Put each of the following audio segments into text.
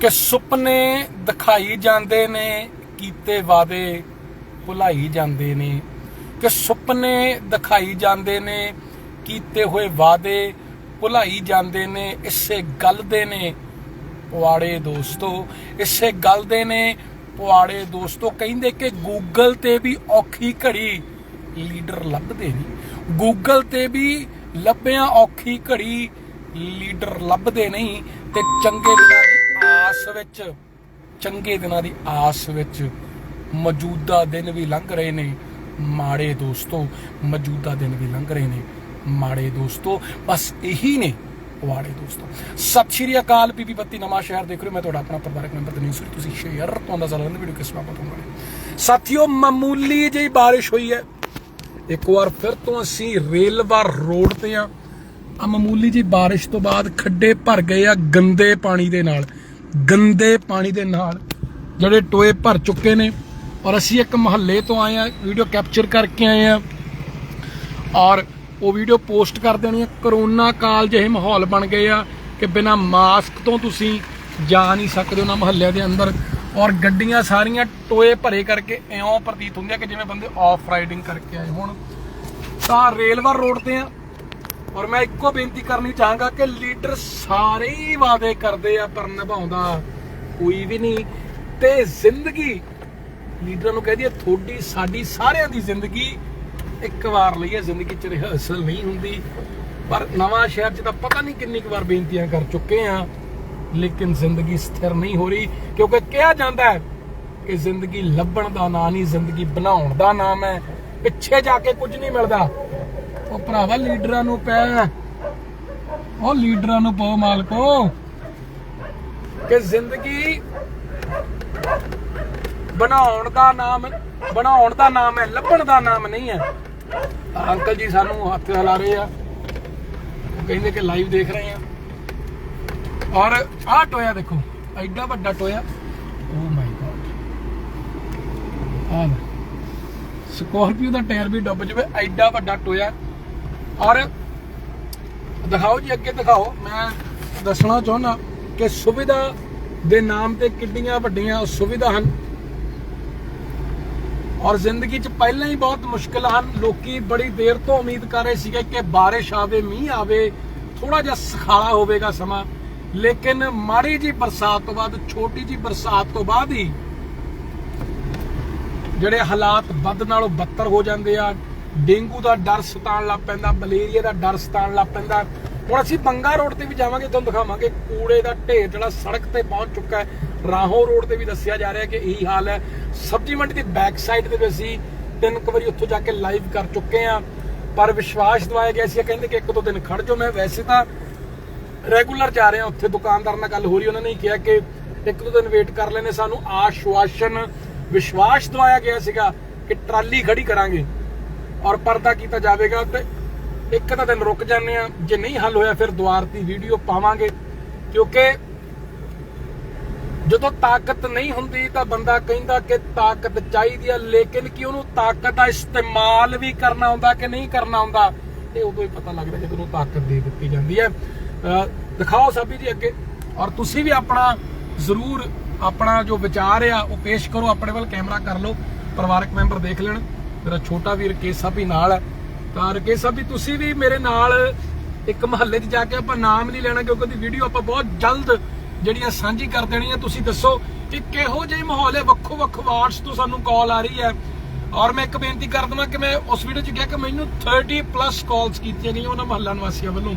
ਕਿ ਸੁਪਨੇ ਦਿਖਾਈ ਜਾਂਦੇ ਨੇ, ਕੀਤੇ ਵਾਦੇ ਭੁਲਾਈ ਜਾਂਦੇ ਨੇ। ਕਿ ਸੁਪਨੇ ਦਿਖਾਈ ਜਾਂਦੇ ਨੇ, ਕੀਤੇ ਹੋਏ ਵਾਦੇ ਭੁਲਾਈ ਜਾਂਦੇ ਨੇ। ਇਸੇ ਗੱਲ ਦੇ ਨੇ ਪੁਆੜੇ ਦੋਸਤੋ, ਇਸੇ ਗੱਲ ਦੇ ਨੇ ਪੁਆੜੇ ਦੋਸਤੋ। ਕਹਿੰਦੇ ਕਿ ਗੂਗਲ ਤੇ ਵੀ ਔਖੀ ਘੜੀ ਲੀਡਰ ਲੱਭਦੇ ਨਹੀਂ ਗੂਗਲ ਤੇ ਵੀ ਲੱਭਿਆਂ ਔਖੀ ਘੜੀ ਲੀਡਰ ਲੱਭਦੇ ਨਹੀਂ ਤੇ ਚੰਗੇ ਆਸ ਵਿੱਚ, ਚੰਗੇ ਦਿਨਾਂ ਦੀ ਆਸ ਵਿੱਚ ਮੌਜੂਦਾ ਦਿਨ ਵੀ ਲੰਘ ਰਹੇ ਨੇ, ਮਾੜੇ ਦੋਸਤੋ, ਮੌਜੂਦਾ ਦਿਨ ਵੀ ਲੰਘ ਰਹੇ ਨੇ, ਮਾੜੇ ਦੋਸਤੋ, ਬਸ ਇਹੀ ਨੇ ਵਾੜੇ ਦੋਸਤੋ। ਸਤਿ ਸ਼੍ਰੀ ਅਕਾਲ, ਬੀਬੀ ਬੱਤੀ ਨਵਾਂ ਸ਼ਹਿਰ ਦੇਖ ਰਹੇ ਮੈਂ ਤੁਹਾਡਾ ਆਪਣਾ ਪਰਿਵਾਰਕ ਮੈਂਬਰ ਤੇ ਨਿਊਜ਼ ਤੁਸੀਂ ਸ਼ੇਅਰ ਤੋਂ ਅੰਦਾਜ਼ਾ ਲਾਉਂਦੇ ਵੀਡੀਓ ਕਿਸ ਬਾਬਤ ਹੋਣੀ ਸਾਥੀਓ, ਮਾਮੂਲੀ ਜਿਹੀ ਬਾਰਿਸ਼ ਹੋਈ ਹੈ। ਇੱਕ ਵਾਰ ਫਿਰ ਤੋਂ ਅਸੀਂ ਰੇਲਵਾਰ ਰੋਡ ਤੇ ਆ ਆ ਮਾਮੂਲੀ ਜਿਹੀ ਬਾਰਿਸ਼ ਤੋਂ ਬਾਅਦ ਖੱਡੇ ਭਰ ਗਏ ਆ ਗੰਦੇ ਪਾਣੀ ਦੇ ਨਾਲ। ਗੰਦੇ ਪਾਣੀ ਦੇ ਨਾਲ ਜਿਹੜੇ ਟੋਏ ਭਰ ਚੁੱਕੇ ਨੇ। ਔਰ ਅਸੀਂ ਇੱਕ ਮਹੱਲੇ ਤੋਂ ਆਏ ਆ ਵੀਡੀਓ ਕੈਪਚਰ ਕਰਕੇ ਆਏ ਆ ਔਰ ਉਹ ਵੀਡੀਓ ਪੋਸਟ ਕਰ ਦੇਣੀ ਹੈ। ਕਰੋਨਾ ਕਾਲ ਜਿਹੇ ਮਾਹੌਲ ਬਣ ਗਏ ਆ ਕਿ ਬਿਨਾ ਮਾਸਕ ਤੋਂ ਤੁਸੀਂ ਜਾ ਨਹੀਂ ਸਕਦੇ ਉਹਨਾਂ ਮਹੱਲਿਆਂ ਦੇ ਅੰਦਰ। ਔਰ ਗੱਡੀਆਂ ਸਾਰੀਆਂ ਟੋਏ ਭਰੇ ਕਰਕੇ ਐਉਂ ਪ੍ਰਤੀਤ ਹੁੰਦੀਆਂ ਕਿ ਜਿਵੇਂ ਬੰਦੇ ਆਫ ਰਾਈਡਿੰਗ ਕਰਕੇ ਆਏ ਹੋਣ। ਤਾਂ ਰੇਲਵਾ ਰੋਡ ਤੇ ਆ। ਔਰ ਮੈਂ ਇੱਕੋ ਬੇਨਤੀ ਕਰਨੀ ਚਾਹਾਂਗਾ ਕਿ ਲੀਡਰ ਸਾਰੇ ਹੀ ਵਾਅਦੇ ਕਰਦੇ ਆ ਪਰ ਨਿਭਾਉਂਦਾ ਕੋਈ ਵੀ ਨਹੀਂ। ਤੇ ਜ਼ਿੰਦਗੀ, ਲੀਡਰਾਂ ਨੂੰ ਕਹਦੀ ਹੈ ਤੁਹਾਡੀ, ਸਾਡੀ ਸਾਰਿਆਂ ਦੀ ਜ਼ਿੰਦਗੀ ਇੱਕ ਵਾਰ ਲਈ ਹੈ। ਜ਼ਿੰਦਗੀ ਚ ਰਿਹਰਸਲ ਨਹੀਂ ਹੁੰਦੀ। ਪਰ ਨਵਾਂ ਸ਼ਹਿਰ ਚ ਤਾਂ ਪਤਾ ਨਹੀਂ ਕਿੰਨੀ ਕੁ ਵਾਰ ਬੇਨਤੀਆਂ ਕਰ ਚੁੱਕੇ ਆ। ਲੇਕਿਨ ਜ਼ਿੰਦਗੀ ਸਥਿਰ ਨਹੀਂ ਹੋ ਰਹੀ। ਕਿਉਂਕਿ ਕਿਹਾ ਜਾਂਦਾ ਹੈ ਕਿ ਜ਼ਿੰਦਗੀ ਲੱਭਣ ਦਾ ਨਾਂ ਨਹੀਂ, ਜ਼ਿੰਦਗੀ ਬਣਾਉਣ ਦਾ ਨਾਮ ਹੈ। ਪਿੱਛੇ ਜਾ ਕੇ ਕੁਝ ਨਹੀਂ ਮਿਲਦਾ। ਉਹ ਭਰਾਵਾ ਲੀਡਰਾਂ ਨੂੰ ਪੈ। ਉਹ ਲੀਡਰਾਂ ਨੂੰ ਪਾਓ ਮਾਲਕੋ। ਕਿ ਜ਼ਿੰਦਗੀ ਬਣਾਉਣ ਦਾ ਨਾਮ, ਬਣਾਉਣ ਦਾ ਨਾਮ ਹੈ, ਲੱਭਣ ਦਾ ਨਾਮ ਨਹੀਂ ਹੈ। ਅੰਕਲ ਜੀ ਸਾਨੂੰ ਹੱਥ ਹਿਲਾ ਰਹੇ ਆ। ਕਹਿੰਦੇ ਕਿ ਲਾਈਵ ਦੇਖ ਰਹੇ ਆ। ਔਰ ਆਹ ਟੋਇਆ ਦੇਖੋ, ਐਡਾ ਵੱਡਾ ਟੋਇਆ। ਓ ਮਾਈ ਗॉड ਆਹ ਸਕੋਰਪੀਓ ਦਾ ਟਾਇਰ ਵੀ ਡੁੱਬ ਜਵੇ, ਐਡਾ ਵੱਡਾ ਟੋਇਆ। ਔਰ ਦਿਖਾਓ ਜੀ, ਅੱਗੇ ਦਿਖਾਓ। ਮੈਂ ਦੱਸਣਾ ਚਾਹੁੰਦਾ ਕਿ ਸੁਵਿਧਾ ਦੇ ਨਾਮ ਤੇ ਕਿੰਨੀਆਂ ਵੱਡੀਆਂ ਸੁਵਿਧਾ ਹਨ। ਔਰ ਜ਼ਿੰਦਗੀ 'ਚ ਪਹਿਲਾਂ ਹੀ ਬਹੁਤ ਮੁਸ਼ਕਲ ਹਨ। ਲੋਕੀ ਬੜੀ ਦੇਰ ਤੋਂ ਉਮੀਦ ਕਰ ਰਹੇ ਸੀਗੇ ਕਿ ਬਾਰਿਸ਼ ਆਵੇ, ਮੀਂਹ ਆਵੇ ਥੋੜਾ ਜਿਹਾ ਸਖਾਲਾ ਹੋਵੇਗਾ ਸਮਾਂ। ਲੇਕਿਨ ਮਾੜੀ ਜੀ ਬਰਸਾਤ ਤੋਂ ਬਾਅਦ, ਛੋਟੀ ਜੀ ਬਰਸਾਤ ਤੋਂ ਬਾਅਦ ਹੀ ਜਿਹੜੇ ਹਾਲਾਤ ਵੱਧ ਨਾਲੋਂ ਬੱਤਰ ਹੋ ਜਾਂਦੇ ਆ ਡੇਂਗੂ ਦਾ ਡਰ ਸਤਾਉਣ ਲੱਗ ਪੈਂਦਾ, ਮਲੇਰੀਆ ਦਾ ਡਰ ਸਤਾਉਣ ਲੱਗ ਪੈਂਦਾ। ਹੁਣ ਅਸੀਂ ਬੰਗਾ ਰੋਡ ਤੇ ਵੀ ਜਾਵਾਂਗੇ, ਤੁਹਾਨੂੰ ਦਿਖਾਵਾਂਗੇ, ਕੂੜੇ ਦਾ ਢੇਰ ਜਿਹੜਾ ਸੜਕ ਤੇ ਪਹੁੰਚ ਚੁੱਕਾ ਹੈ। ਰਾਹੋਂ ਰੋਡ ਤੇ ਵੀ ਦੱਸਿਆ ਜਾ ਰਿਹਾ ਕਿ ਇਹੀ ਹਾਲ ਹੈ। ਸਬਜ਼ੀ ਮੰਡੀ ਦੀ ਬੈਕ ਸਾਈਡ ਤੇ ਵੀ ਅਸੀਂ ਤਿੰਨ ਕੁ ਵਾਰੀ ਉੱਥੋਂ ਜਾ ਕੇ ਲਾਈਵ ਕਰ ਚੁੱਕੇ ਆ ਪਰ ਵਿਸ਼ਵਾਸ ਦਵਾਇਆ ਗਿਆ ਸੀ ਕਹਿੰਦੇ ਕਿ ਇੱਕ ਦੋ ਦਿਨ ਖੜ ਜਾਓ। ਮੈਂ ਵੈਸੇ ਤਾਂ ਰੈਗੂਲਰ ਜਾ ਰਿਹਾ ਉੱਥੇ, ਦੁਕਾਨਦਾਰ ਨਾਲ ਗੱਲ ਹੋ ਰਹੀ, ਉਹਨਾਂ ਨੇ ਕਿਹਾ ਕਿ ਇੱਕ ਦੋ ਦਿਨ ਵੇਟ ਕਰ ਲੈਣੇ, ਸਾਨੂੰ ਆਸ਼ਵਾਸਨ, ਵਿਸ਼ਵਾਸ ਦਵਾਇਆ ਗਿਆ ਸੀਗਾ ਕਿ ਟਰਾਲੀ ਖੜੀ ਕਰਾਂਗੇ। ਔਰ ਪਰਦਾ ਕੀਤਾ ਜਾਵੇਗਾ ਤੇ ਇੱਕ ਤਾਂ ਦਿਨ ਰੁਕ ਜਾਂਦੇ ਆ ਜੇ ਨਹੀਂ ਹੱਲ ਹੋਇਆ ਫਿਰ ਦੁਆਰ ਦੀ ਵੀਡੀਓ ਪਾਵਾਂਗੇ। ਕਿਉਂਕਿ ਜਦੋਂ ਤਾਕਤ ਨਹੀਂ ਹੁੰਦੀ ਤਾਂ ਬੰਦਾ ਕਹਿੰਦਾ ਕਿ ਤਾਕਤ ਚਾਹੀਦੀ ਆ, ਲੇਕਿਨ ਕਿ ਉਹਨੂੰ ਤਾਕਤ ਦਾ ਇਸਤੇਮਾਲ ਵੀ ਕਰਨਾ ਆਉਂਦਾ ਕਿ ਨਹੀਂ ਕਰਨਾ ਆਉਂਦਾ, ਇਹ ਉਦੋਂ ਹੀ ਪਤਾ ਲੱਗਦਾ ਜਦੋਂ ਉਹਨੂੰ ਤਾਕਤ ਦੇ ਦਿੱਤੀ ਜਾਂਦੀ ਹੈ। ਅਹ ਦਿਖਾਓ ਸਾਬੀ ਜੀ ਅੱਗੇ। ਔਰ ਤੁਸੀਂ ਵੀ ਆਪਣਾ ਜ਼ਰੂਰ ਆਪਣਾ ਜੋ ਵਿਚਾਰ ਆ, ਉਹ ਪੇਸ਼ ਕਰੋ। ਆਪਣੇ ਵੱਲ ਕੈਮਰਾ ਕਰ ਲਓ। ਪਰਿਵਾਰਕ ਮੈਂਬਰ ਦੇਖ ਲੈਣ। ਮੇਰਾ ਛੋਟਾ ਵੀਰ ਕੇਸਾ ਵੀ ਨਾਲ ਹੈ। ਤਾਂ ਰਕੇਸਾ ਵੀ ਤੁਸੀਂ ਵੀ ਮੇਰੇ ਨਾਲ ਇੱਕ ਮਹੱਲੇ 'ਚ ਜਾ ਕੇ ਆਪਾਂ ਨਾਮ ਨਹੀਂ ਲੈਣਾ ਕਿਉਂਕਿ ਉਹਦੀ ਵੀਡੀਓ ਆਪਾਂ ਬਹੁਤ ਜਲਦ ਜਿਹੜੀਆਂ ਸਾਂਝੀ ਕਰ ਦੇਣੀਆਂ, ਤੁਸੀਂ ਦੱਸੋ ਕਿ ਕਿਹੋ ਜਿਹੀ ਮਾਹੌਲ ਹੈ। ਵੱਖੋ ਵੱਖ ਵਾਰਡਸ ਤੋਂ ਸਾਨੂੰ ਕਾਲ ਆ ਰਹੀ ਹੈ। ਔਰ ਮੈਂ ਇੱਕ ਬੇਨਤੀ ਕਰ ਦਵਾਂ ਕਿ ਮੈਂ ਉਸ ਵੀਡੀਓ 'ਚ ਕਿਹਾ ਕਿ ਮੈਨੂੰ 30 ਪਲੱਸ ਕਾਲਸ ਕੀਤੀਆਂ ਗਈਆਂ ਉਹਨਾਂ ਮਹੱਲਾ ਨਿਵਾਸੀਆਂ ਵੱਲੋਂ।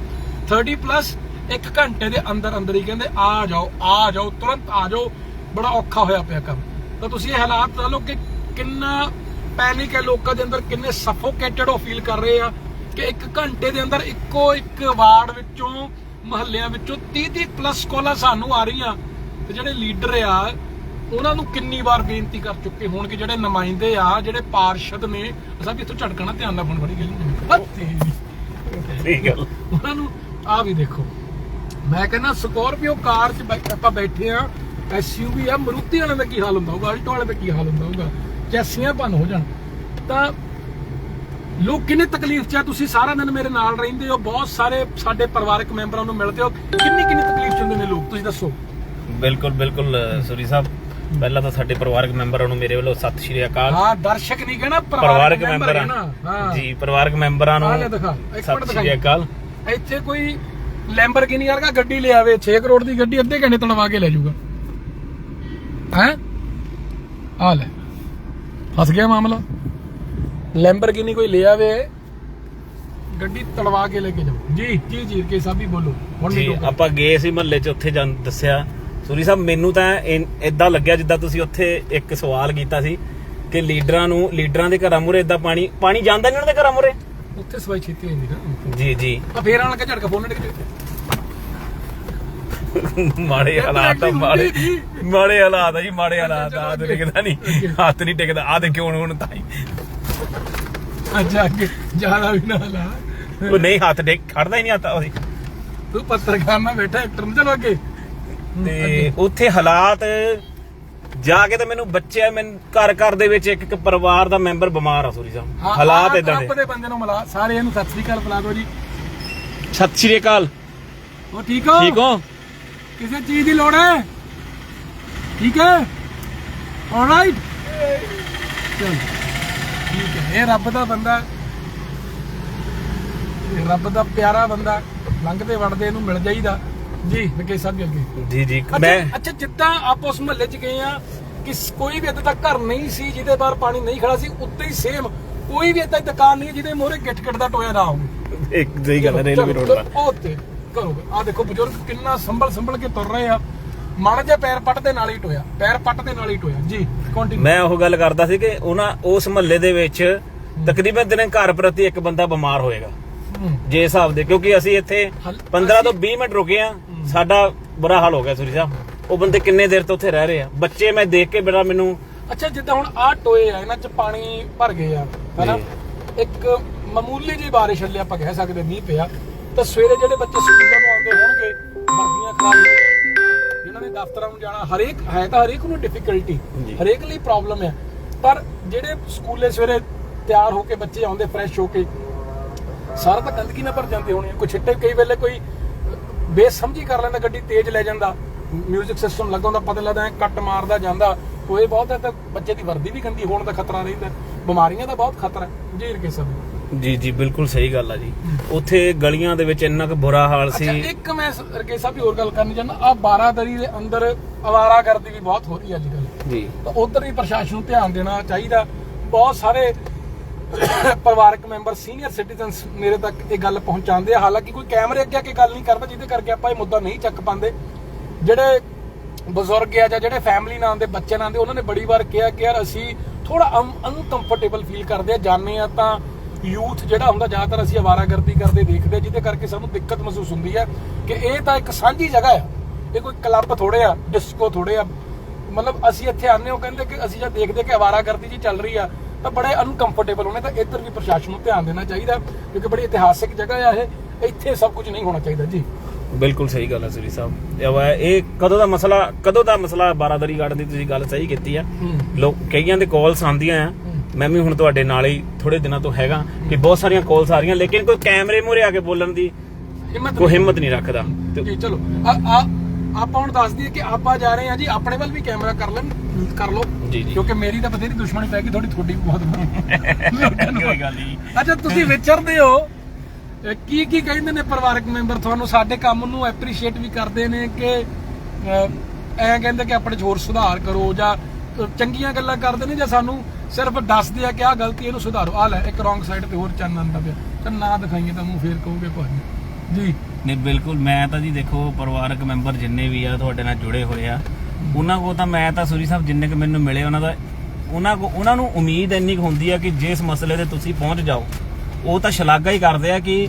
30 ਪਲੱਸ ਇੱਕ ਘੰਟੇ ਦੇ ਅੰਦਰ ਅੰਦਰ ਹੀ ਕਹਿੰਦੇ, ਆ ਜਾਓ ਆ ਜਾਓ, ਤੁਰੰਤ ਆ ਜਾਓ। ਬੜਾ ਔਖਾ ਹੋਇਆ ਪਿਆ ਕੰਮ। ਤਾਂ ਤੁਸੀਂ ਇਹ ਹਾਲਾਤ ਲਾ ਲਓ ਕਿ ਕਿੰਨਾ ਪੈਨਿਕ ਹੈ ਲੋਕਾਂ ਦੇ ਅੰਦਰ ਕਿੰਨੇ ਸਫੋਕੇਟਡ ਉਹ ਫੀਲ ਕਰ ਰਹੇ ਆ ਕਿ ਇੱਕ ਘੰਟੇ ਦੇ ਅੰਦਰ ਇੱਕੋ ਇੱਕ ਵਾਰਡ ਵਿੱਚੋਂ ਮਹੱਲਿਆਂ ਵਿੱਚੋਂ 30 30 ਪਲੱਸ ਕਾਲਾਂ ਸਾਨੂੰ ਆ ਰਹੀਆਂ। ਤੇ ਜਿਹੜੇ ਲੀਡਰ ਆ ਉਹਨਾਂ ਨੂੰ ਕਿੰਨੀ ਵਾਰ ਬੇਨਤੀ ਕਰ ਚੁੱਕੇ ਹੋਣਗੇ ਜਿਹੜੇ ਨੁਮਾਇੰਦੇ ਆ ਜਿਹੜੇ ਪਾਰਸ਼ਦ ਨੇ ਅਸਾਂ ਵੀ ਇੱਥੋਂ ਝਟਕਣਾ ਧਿਆਨ ਨਾਲ ਫੋਨ ਫੜੀ ਗਈ ਠੀਕ ਉਹਨਾਂ ਨੂੰ ਆ ਵੀ ਦੇਖੋ। ਮੈਂ ਕਹਿੰਦਾ ਸਕੋਰਪੀਓ ਕਾਰ 'ਚ ਆਪਾਂ ਬੈਠੇ ਆ ਐਸਯੂਵੀ ਆ ਮਰੂਤੀ ਵਾਲਿਆਂ ਦਾ ਕੀ ਹਾਲ ਹੁੰਦਾ ਹੋਊਗਾ ਆਲਟੋ ਵਾਲਿਆਂ ਦਾ ਕੀ ਹਾਲ ਹੁੰਦਾ ਹੋਊਗਾ? ਚੈਸੀਆਂ ਭੰਨ ਹੋ ਜਾਣ। ਤਾਂ ਲੋਕ ਕਿੰਨੇ ਤਕਲੀਫ 'ਚ ਆ? ਤੁਸੀਂ ਸਾਰਾ ਦਿਨ ਮੇਰੇ ਨਾਲ ਰਹਿੰਦੇ ਹੋ ਬਹੁਤ ਸਾਰੇ ਸਾਡੇ ਪਰਿਵਾਰਕ ਮੈਂਬਰਾਂ ਨੂੰ ਮਿਲਦੇ ਹੋ। ਕਿੰਨੀ ਕਿੰਨੀ ਤਕਲੀਫ 'ਚ ਹੁੰਦੇ ਨੇ ਲੋਕ ਤੁਸੀਂ ਦੱਸੋ। ਬਿਲਕੁਲ ਬਿਲਕੁਲ ਸੂਰੀ ਸਾਹਿਬ ਪਹਿਲਾਂ ਤਾਂ ਸਾਡੇ ਪਰਿਵਾਰਕ ਮੈਂਬਰਾਂ ਨੂੰ ਮੇਰੇ ਵੱਲੋਂ ਸਤਿ ਸ਼੍ਰੀ ਅਕਾਲ। ਹਾਂ ਦਰਸ਼ਕ ਨਹੀਂ ਕਹਿਣਾ ਪਰਿਵਾਰਕ ਮੈਂਬਰ ਹੈ। ਨਾ ਜੀ ਪਰਿਵਾਰਕ ਮੈਂਬਰਾਂ ਨੂੰ ਸਤਿ ਸ਼੍ਰੀ। ਅਕਾਲ। ਇੱਥੇ ਕੋਈ ਲੈਂਬਰਗਿਨੀ ਵਰਗਾ ਗੱਡੀ ਲਿਆਵੇ 6 ਕਰੋੜ ਦੀ ਗੱਡੀ ਅੱਧੇ ਘੰਟੇ ਤੜਵਾ ਕੇ ਲੈ ਜਾਊਗਾ। ਹੈ? ਆ ਲੈ। ਫਸ ਗਿਆ ਮਾਮਲਾ। ਲੈਂਬਰਗਿਨੀ ਕੋਈ ਲਿਆਵੇ ਗੱਡੀ ਤੜਵਾ ਕੇ ਲੈ ਕੇ ਜਾਓ। ਜੀ ਜੀ ਜੀ ਕੇ ਸਾਹਿਬ ਵੀ ਬੋਲੋ। ਹੁਣ ਜੀ। ਆਪਾਂ ਗਏ ਸੀ ਮਹੱਲੇ 'ਚ ਉੱਥੇ ਜਾਂ ਦੱਸਿਆ। ਸੂਰੀ ਸਾਹਿਬ ਮੈਨੂੰ ਤਾਂ ਇਦਾਂ ਲੱਗਿਆ ਜਿੱਦਾਂ ਤੁਸੀਂ ਉੱਥੇ ਇੱਕ ਸਵਾਲ ਕੀਤਾ ਸੀ ਕਿ ਲੀਡਰਾਂ ਨੂੰ ਲੀਡਰਾਂ ਦੇ ਘਰਾਂ ਮੁਰੇ ਇਦਾਂ ਪਾਣੀ ਪਾਣੀ ਜਾਂਦਾ ਨਹੀਂ ਉਹਨਾਂ ਦੇ ਘਰਾਂ ਮੁਰੇ ਉੱਥੇ ਸਵਾਈ ਛੇਤੀ ਹੋ ਜਾਂਦੀ ਨਾ। ਜੀ ਜੀ। ਆ ਫੇਰ ਆਣ ਕੇ ਝਟਕਾ ਫੋਨ ਡਿੱਗ ਮਾੜੇ ਹਾਲਾਤ ਆ ਮਾੜੇ ਮਾੜੇ ਹਾਲਾਤ ਆ ਜੀ ਮਾੜੇ ਹਾਲਾਤ ਆ ਹੱਥ। ਟਿਕਦਾ ਨਹੀਂ ਹੱਥ ਨਹੀਂ ਟਿਕਦਾ। ਆ ਦੇਖਿਓ ਹੁਣ ਹੁਣ ਤਾਂ ਹੀ। ਅੱਗੇ ਜ਼ਿਆਦਾ ਵੀ ਨਾ ਲਾ। ਉਹ ਨਹੀਂ ਹੱਥ ਟਿਕ ਖੜਦਾ ਹੀ ਨਹੀਂ ਹੱਥ ਉਹਦੀ ਤੂੰ ਪੱਤਰਕਾਰ ਨਾਲ ਬੈਠਾ ਐਕਟਰ ਨੂੰ ਚਲੋ ਅੱਗੇ। ਤੇ ਉੱਥੇ ਹਾਲਾਤ ਜਾ ਕੇ ਤਾਂ ਮੈਨੂੰ ਬੱਚੇ ਮੈਂ ਘਰ ਘਰ ਦੇ ਵਿੱਚ ਇੱਕ ਇੱਕ ਪਰਿਵਾਰ ਦਾ ਮੈਂਬਰ ਬਿਮਾਰ ਆ ਸੂਰੀ ਸਾਹਿਬ। ਹਾਲਾਤ ਇਦਾਂ ਦੇ। ਦੇ ਬੰਦੇ ਨੂੰ ਮਿਲਾ ਸਾਰੇ ਇਹਨੂੰ ਸਤਿ ਸ੍ਰੀ ਅਕਾਲ ਬੁਲਾ ਦਿਓ ਜੀ। ਸਤਿ ਸ਼੍ਰੀ ਅਕਾਲ। ਉਹ ਠੀਕ ਹੋ? ਠੀਕ ਹੋ? ਕਿਸੇ ਚੀਜ਼ ਦੀ ਲੋੜ ਹੈ? ਠੀਕ ਹੈ? ਆਲਰਾਈਟ ਚਲ। ਠੀਕ ਹੈ। ਇਹ ਰੱਬ ਦਾ ਬੰਦਾ। ਇਹ ਰੱਬ ਦਾ ਪਿਆਰਾ ਬੰਦਾ ਲੰਘਦੇ ਵੜਦੇ ਇਹਨੂੰ ਮਿਲ ਜਾਈਦਾ। ਜੀ ਵਿਕੇ ਸਾਹਿਬ ਜੀ ਅੱਗੇ। ਜੀ ਜੀ। ਮੈਂ ਅੱਛਾ ਜਿੱਦਾਂ ਆਪਾਂ ਉਸ ਮਹੱਲੇ 'ਚ ਗਏ ਆ ਕਿ ਕੋਈ ਵੀ ਇੱਦਾਂ ਦਾ ਘਰ ਨਹੀਂ ਸੀ ਜਿਹਦੇ ਬਾਹਰ ਪਾਣੀ ਨਹੀਂ ਖੜਾ ਸੀ ਉੱਤੇ ਹੀ ਸੇਮ ਕੋਈ ਵੀ ਇੱਦਾਂ ਦੀ ਦੁਕਾਨ ਨਹੀਂ ਜਿਹਦੇ ਮੋਹਰੇ ਗਿੱਟ ਗਿੱਟ ਦਾ ਟੋਇਆ ਨਾ ਹੋਵੇ। ਇੱਕ ਸਹੀ ਗੱਲ ਹੈ ਰੇਲਵੇ ਰੋਡ ਦਾ। ਉਹ ਤੇ ਕਰੋ ਆ ਦੇਖੋ ਬਜ਼ੁਰਗ ਕਿੰਨਾ ਸੰਭਲ ਸੰਭਲ ਕੇ ਤੁਰ ਰਹੇ ਆ। ਮਣ ਜੇ ਪੈਰ ਪੱਟ ਦੇ ਨਾਲ ਹੀ ਟੋਇਆ। ਪੈਰ ਪੱਟ ਦੇ ਨਾਲ ਹੀ ਟੋਇਆ। ਜੀ ਕੰਟੀਨਿਊ ਮੈਂ ਉਹ ਗੱਲ ਕਰਦਾ ਸੀ ਕਿ ਉਹਨਾਂ ਉਸ ਮਹੱਲੇ ਦੇ ਵਿੱਚ ਤਕਰੀਬਨ ਦਿਨੇ ਘਰ ਪ੍ਰਤੀ ਇੱਕ ਬੰਦਾ ਬਿਮਾਰ ਹੋਏਗਾ। ਜੇ ਹਿਸਾਬ ਦੇ ਕਿਉਂਕਿ ਅਸੀਂ ਇੱਥੇ ਹਲ- 15 ਤੋਂ 20 ਮਿੰਟ ਰੁਕੇ ਆ ਸਾਡਾ ਬੁਰਾ ਹਾਲ ਹੋ ਗਿਆ ਸੂਰੀ ਸਾਹਿਬ। ਉਹ ਬੰਦੇ ਕਿੰਨੇ ਦੇਰ ਤੋਂ ਉੱਥੇ ਰਹਿ ਰਹੇ ਆ? ਬੱਚੇ ਮੈਂ ਦੇਖ ਕੇ ਬੜਾ ਮੈਨੂੰ ਅੱਛਾ ਜਿੱਦਾਂ ਹੁਣ ਆ ਟੋਏ ਆ ਇਹਨਾਂ 'ਚ ਪਾਣੀ ਭਰ ਗਏ ਆ ਹੈਨਾ? ਇੱਕ ਮਾਮੂਲੀ ਜੀ ਬਾਰਿਸ਼ ਹੱਲੇ ਆਪਾਂ ਕਹਿ ਸਕਦੇ ਮੀਂਹ ਪਿਆ। ਤਾਂ ਸਵੇਰੇ ਜਿਹੜੇ ਬੱਚੇ ਸਕੂਲਾਂ ਨੂੰ ਆਉਂਦੇ ਹੋਣਗੇ ਵਰਦੀਆਂ ਖਰਾਬ ਜਿਨ੍ਹਾਂ ਨੇ ਦਫ਼ਤਰਾਂ ਨੂੰ ਜਾਣਾ ਹਰੇਕ ਹੈ ਤਾਂ ਹਰੇਕ ਨੂੰ ਡਿਫਿਕਲਟੀ। ਹਰੇਕ ਲਈ ਪ੍ਰੋਬਲਮ ਹੈ ਪਰ ਜਿਹੜੇ ਸਕੂਲੇ ਸਵੇਰੇ ਤਿਆਰ ਹੋ ਕੇ ਬੱਚੇ ਆਉਂਦੇ ਫਰੈਸ਼ ਹੋ ਕੇ ਸਾਰਾ ਤਾਂ ਗੰਦਗੀ ਨਾਲ ਭਰ ਜਾਂਦੇ ਹੋਣੇ। ਕੋਈ ਛਿੱਟੇ ਕਈ ਵੇਲੇ ਕੋਈ ਬੇਸਮਝੀ ਕਰ ਲੈਂਦਾ ਗੱਡੀ ਤੇਜ਼ ਲੈ ਜਾਂਦਾ 뮤직 ਸਿਸਟਮ ਲੱਗਾ ਹੁੰਦਾ ਪਤਾ ਲੱਗਦਾ ਐ ਕੱਟ ਮਾਰਦਾ ਜਾਂਦਾ ਕੋਈ ਬਹੁਤ ਹੈ ਤਾਂ ਬੱਚੇ ਦੀ ਵਰਦੀ ਵੀ ਗੰਦੀ ਹੋਣ ਦਾ ਖਤਰਾ ਰਹਿੰਦਾ ਬਿਮਾਰੀਆਂ ਦਾ ਬਹੁਤ ਖਤਰਾ ਹੈ ਜੀ ਰਕੇ ਸਭ ਜੀ ਜੀ ਬਿਲਕੁਲ ਸਹੀ ਗੱਲ ਆ ਜੀ। ਉੱਥੇ ਗਲੀਆਂ ਦੇ ਵਿੱਚ ਇੰਨਾ ਕੁ ਬੁਰਾ ਹਾਲ ਸੀ। ਅੱਛਾ ਇੱਕ ਮੈਂ ਰਕੇ ਸਾਹਿਬ ਹੋਰ ਗੱਲ ਕਰਨੀ ਚਾਹੁੰਦਾ। ਆ 12 ਦਰੀ ਦੇ ਅੰਦਰ ਅਵਾਰਾਗਰਦੀ ਵੀ ਬਹੁਤ ਹੋ ਰਹੀ ਹੈ ਅੱਜ ਕੱਲ੍ਹ ਜੀ। ਤਾਂ ਉਧਰ ਵੀ ਪ੍ਰਸ਼ਾਸਨ ਨੂੰ ਧਿਆਨ ਦੇਣਾ ਚਾਹੀਦਾ। ਬਹੁਤ ਸਾਰੇ ਪਰਿਵਾਰਕ ਮੈਂਬਰ ਸੀਨੀਅਰ ਸਿਟੀਜ਼ਨਸ ਮੇਰੇ ਤੱਕ ਇਹ ਗੱਲ ਪਹੁੰਚਾਉਂਦੇ ਆ। ਹਾਲਾਂਕਿ ਕੋਈ ਕੈਮਰੇ ਅੱਗੇ ਆ ਕੇ ਗੱਲ ਨਹੀਂ ਕਰਦਾ ਜਿਹਦੇ ਕਰਕੇ ਆਪਾਂ ਇਹ ਮੁੱਦਾ ਨਹੀਂ ਚੱਕ ਪਾਉਂਦੇ। ਜਿਹੜੇ ਬਜ਼ੁਰਗ ਆ ਜਾਂ ਜਿਹੜੇ ਫੈਮਿਲੀ ਨਾਲ ਦੇ ਬੱਚੇ ਨਾਲ ਦੇ ਉਹਨਾਂ ਨੇ ਬੜੀ ਵਾਰ ਕਿਹਾ ਕਿ ਯਾਰ ਅਸੀਂ ਥੋੜਾ ਅਨਕੰਫਰਟੇਬਲ ਫੀਲ ਕਰਦੇ ਆ। ਜਾਣੇ ਆ ਤਾਂ ਯੂਥ ਜਿਹੜਾ ਹੁੰਦਾ ਜ਼ਿਆਦਾਤਰ ਅਸੀਂ ਆਵਾਰਾਗਰਦੀ ਕਰਦੇ ਦੇਖਦੇ ਜਿਹਦੇ ਕਰਕੇ ਸਾਨੂੰ ਦਿੱਕਤ ਮਹਿਸੂਸ ਹੁੰਦੀ ਹੈ ਕਿ ਇਹ ਤਾਂ ਇੱਕ ਸਾਂਝੀ ਜਗ੍ਹਾ ਆ ਇਹ ਕੋਈ ਕਲੱਬ ਥੋੜੇ ਆ ਡਿਸਕੋ ਥੋੜੇ ਆ। ਮਤਲਬ ਅਸੀਂ ਇੱਥੇ ਆਨੇ ਹੋ ਕਹਿੰਦੇ ਕਿ ਅਸੀਂ ਜਦ ਦੇਖਦੇ ਕਿ ਆਵਾਰਾਗਰਦੀ ਜੀ ਚੱਲ ਰਹੀ ਆ ਤਾਂ ਬੜੇ ਅਨਕੰਫਰਟੇਬਲ ਹੋਣੇ ਤਾਂ ਇੱਧਰ ਵੀ ਪ੍ਰਸ਼ਾਸਨ ਨੂੰ ਧਿਆਨ ਦੇਣਾ ਚਾਹੀਦਾ ਕਿਉਂਕਿ ਬੜੀ ਇਤਿਹਾਸਿਕ ਜਗ੍ਹਾ ਆ ਇਹ ਇੱਥੇ ਸਭ ਕੁਝ ਨਹੀਂ ਹੋਣਾ ਚਾਹੀਦਾ ਜੀ। ਬਿਲਕੁਲ ਸਹੀ ਗੱਲ ਹੈ ਸ੍ਰੀ ਸਾਹਿਬ। ਇਹ ਕਦੋਂ ਦਾ ਮਸਲਾ ਕਦੋਂ ਦਾ ਮਸਲਾ ਬਾਰਾਦਰੀ ਗਾਰਡਨ ਦੀ ਤੁਸੀਂ ਗੱਲ ਸਹੀ ਕੀਤੀ ਆ? ਹੂੰ। ਲੋਕ ਕਈਆਂ ਦੇ ਕਾਲਸ ਆਉਂਦੀਆਂ ਆ ਮੈਂ ਵੀ ਹੁਣ ਤੁਹਾਡੇ ਨਾਲ ਹੀ ਥੋੜੇ ਦਿਨਾਂ ਤੋਂ ਹੈਗਾ ਕਿ ਬਹੁਤ ਸਾਰੀਆਂ ਕਾਲਸ ਆ ਰਹੀਆਂ ਲੇਕਿਨ ਕੋਈ ਕੈਮਰੇ ਮੂਹਰੇ ਆ ਕੇ ਬੋਲਣ ਦੀ ਹਿੰਮਤ ਕੋਈ ਹਿੰਮਤ ਨਹੀਂ ਰੱਖਦਾ। ਤੇ ਜੀ ਚਲੋ। ਆ ਆ ਆਪਾਂ ਹੁਣ ਦੱਸ ਦਈਏ ਕਿ ਆਪਾਂ ਜਾ ਰਹੇ ਹਾਂ ਜੀ ਆਪਣੇ ਵੱਲ ਵੀ ਕੈਮਰਾ ਕਰ ਲੈਣ ਕਰ ਲਓ। ਜੀ, ਜੀ। ਕਿਉਂਕਿ ਮੇਰੀ ਤਾਂ ਬਥੇਰੀ ਦੁਸ਼ਮਣੀ ਪੈ ਗਈ ਥੋੜੀ ਥੋੜੀ ਬਹੁਤ। ਕੋਈ ਗੱਲ ਨਹੀਂ। ਅੱਛਾ ਤੁਸੀਂ ਵਿਚਰਦੇ ਹੋ। ਅਹ ਕੀ ਕੀ ਕਹਿੰਦੇ ਨੇ ਪਰਿਵਾਰਕ ਮੈਂਬਰ ਤੁਹਾਨੂੰ? ਸਾਡੇ ਕੰਮ ਨੂੰ ਐਪਰੀਸ਼ੀਏਟ ਵੀ ਕਰਦੇ ਨੇ ਕਿ ਅਹ, ਐਂ ਕਹਿੰਦੇ ਕਿ ਆਪਣੇ 'ਚ ਹੋਰ ਸੁਧਾਰ ਕਰੋ ਜਾਂ ਅਹ, ਚੰਗੀਆਂ ਗੱਲਾਂ ਕਰਦੇ ਨੇ ਜਾਂ ਸਾਨੂੰ ਸਿਰਫ ਦੱਸਦੇ ਆ ਕਿ ਆਹ ਗਲਤੀ ਇਹਨੂੰ ਸੁਧਾਰੋ। ਆ ਲੈ ਇੱਕ ਰੋਂਗ ਸਾਈਡ ਤੇ ਹੋਰ ਚੰਨ ਆਂਦਾ ਪਿਆ। ਤਾਂ ਨਾ ਦਿਖਾਈਏ ਤਾਂ ਮੂੰਹ ਫੇਰ ਕਹੋਗੇ ਭਾਜੀ ਜੀ। ਨਹੀਂ ਬਿਲਕੁਲ ਮੈਂ ਤਾਂ ਜੀ ਦੇਖੋ ਪਰਿਵਾਰਕ ਮੈਂਬਰ ਜਿੰਨੇ ਵੀ ਆ ਤੁਹਾਡੇ ਨਾਲ ਜੁੜੇ ਹੋਏ ਆ ਉਹਨਾਂ ਕੋ ਤਾਂ ਮੈਂ ਤਾਂ ਸੂਰੀ ਸਾਹਿਬ ਜਿੰਨੇ ਕਿ ਮੈਨੂੰ ਮਿਲੇ ਉਹਨਾਂ ਦਾ ਉਹਨਾਂ ਕੋ ਉਹਨਾਂ ਨੂੰ ਉਮੀਦ ਇੰਨੀ ਕੁ ਹੁੰਦੀ ਆ ਕਿ ਜਿਸ ਮਸਲੇ ਤੇ ਤੁਸੀਂ ਪਹੁੰਚ ਜਾਓ ਉਹ ਤਾਂ ਸ਼ਲਾਘਾ ਹੀ ਕਰਦੇ ਆ ਕਿ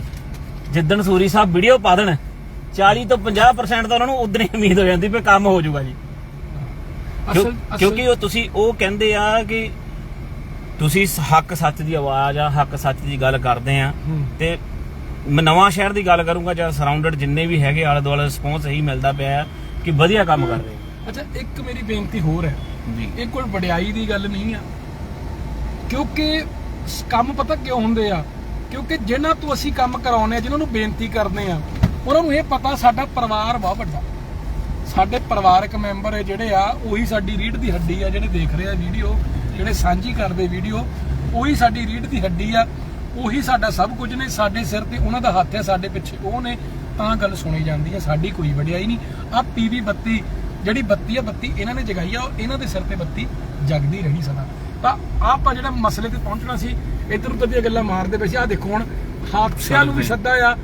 ਜਿੱਦਣ ਸੂਰੀ ਸਾਹਿਬ ਵੀਡੀਓ ਪਾ ਦੇਣ 40 ਤੋਂ 50% ਤਾਂ ਉਹਨਾਂ ਨੂੰ ਉਦੋਂ ਹੀ ਉਮੀਦ ਹੋ ਜਾਂਦੀ ਵੀ ਕੰਮ ਹੋ ਜਾਊਗਾ ਜੀ। ਅਸਲ- ਕਿਉਂਕਿ ਉਹ ਤੁਸੀਂ ਉਹ ਕਹਿੰਦੇ ਆ ਕਿ ਤੁਸੀਂ ਹੱਕ ਸੱਚ ਦੀ ਆਵਾਜ਼ ਆ ਹੱਕ ਸੱਚ ਦੀ ਗੱਲ ਕਰਦੇ ਆ। ਹੂੰ। ਤੇ ਮੈਂ ਨਵਾਂ ਸ਼ਹਿਰ ਦੀ ਗੱਲ ਕਰੂੰਗਾ ਜਾਂ ਸਰਾਊਂਡਡ ਜਿੰਨੇ ਵੀ ਹੈਗੇ ਆਲੇ ਦੁਆਲੇ ਰਿਸਪੌਂਸ ਇਹੀ ਮਿਲਦਾ ਪਿਆ ਆ ਕਿ ਵਧੀਆ ਕੰਮ ਕਰ ਰਹੇ। ਅੱਛਾ ਇੱਕ ਮੇਰੀ ਬੇਨਤੀ ਹੋਰ ਹੈ। ਜੀ। ਇਹ ਕੋਈ ਵਡਿਆਈ ਦੀ ਗੱਲ ਨਹੀਂ ਆ। ਕਿਉਂਕਿ ਕੰਮ ਪਤਾ ਕਿਉਂ ਹੁੰਦੇ ਆ? ਕਿਉਂਕਿ ਜਿਨ੍ਹਾਂ ਤੋਂ ਅਸੀਂ ਕੰਮ ਕਰਾਉਨੇ ਆ ਜਿਨ੍ਹਾਂ ਨੂੰ ਬੇਨਤੀ ਕਰਦੇ ਆ ਉਹਨਾਂ ਨੂੰ ਇਹ ਪਤਾ ਸਾਡਾ ਪਰਿਵਾਰ ਬਹੁਤ ਵੱਡਾ। ਸਾਡੇ ਪਰਿਵਾਰਕ ਮੈਂਬਰ ਜਿਹੜੇ ਆ ਉਹੀ ਸਾਡੀ ਰੀੜ ਦੀ ਹੱਡੀ ਆ ਜਿਹੜੇ ਦੇਖ ਰਹੇ ਆ ਵੀਡੀਓ ਜਿਹੜੇ ਸਾਂਝੀ ਕਰਦੇ ਵੀਡੀਓ ਉਹੀ ਸਾਡੀ ਰੀੜ ਦੀ ਹੱਡੀ ਆ ਉਹੀ ਸਾਡਾ ਸਭ ਕੁਝ ਨੇ ਸਾਡੇ ਸਿਰ ਤੇ ਉਹਨਾਂ ਦਾ ਹੱਥ ਹੈ ਸਾਡੇ ਪਿੱਛੇ ਉਹ ਨੇ ਤਾਂ ਗੱਲ ਸੁਣੀ ਜਾਂਦੀ ਹੈ ਸਾਡੀ ਕੋਈ ਵਡਿਆਈ ਨਹੀਂ। ਆ ਪੀਵੀ ਬੱਤੀ ਜਿਹੜੀ ਬੱਤੀ ਆ ਬੱਤੀ ਇਹਨਾਂ ਨੇ ਜਗਾਈ ਆ ਇਹਨਾਂ ਦੇ ਸਿਰ ਤੇ ਬੱਤੀ ਜਗਦੀ ਰਹੀ ਸਦਾ। ਤਾਂ ਆਪਾਂ ਜਿਹੜਾ ਮਸਲੇ ਤੇ ਪਹੁੰਚਣਾ ਸੀ ਇਧਰ ਉਧਰ ਦੀਆਂ ਗੱਲਾਂ ਮਾਰਦੇ ਪਏ ਸੀ ਆ ਦੇਖੋ ਹੁਣ ਹਾਦਸਿਆਂ ਨੂੰ ਵੀ ਸੱਦਾ ਆ।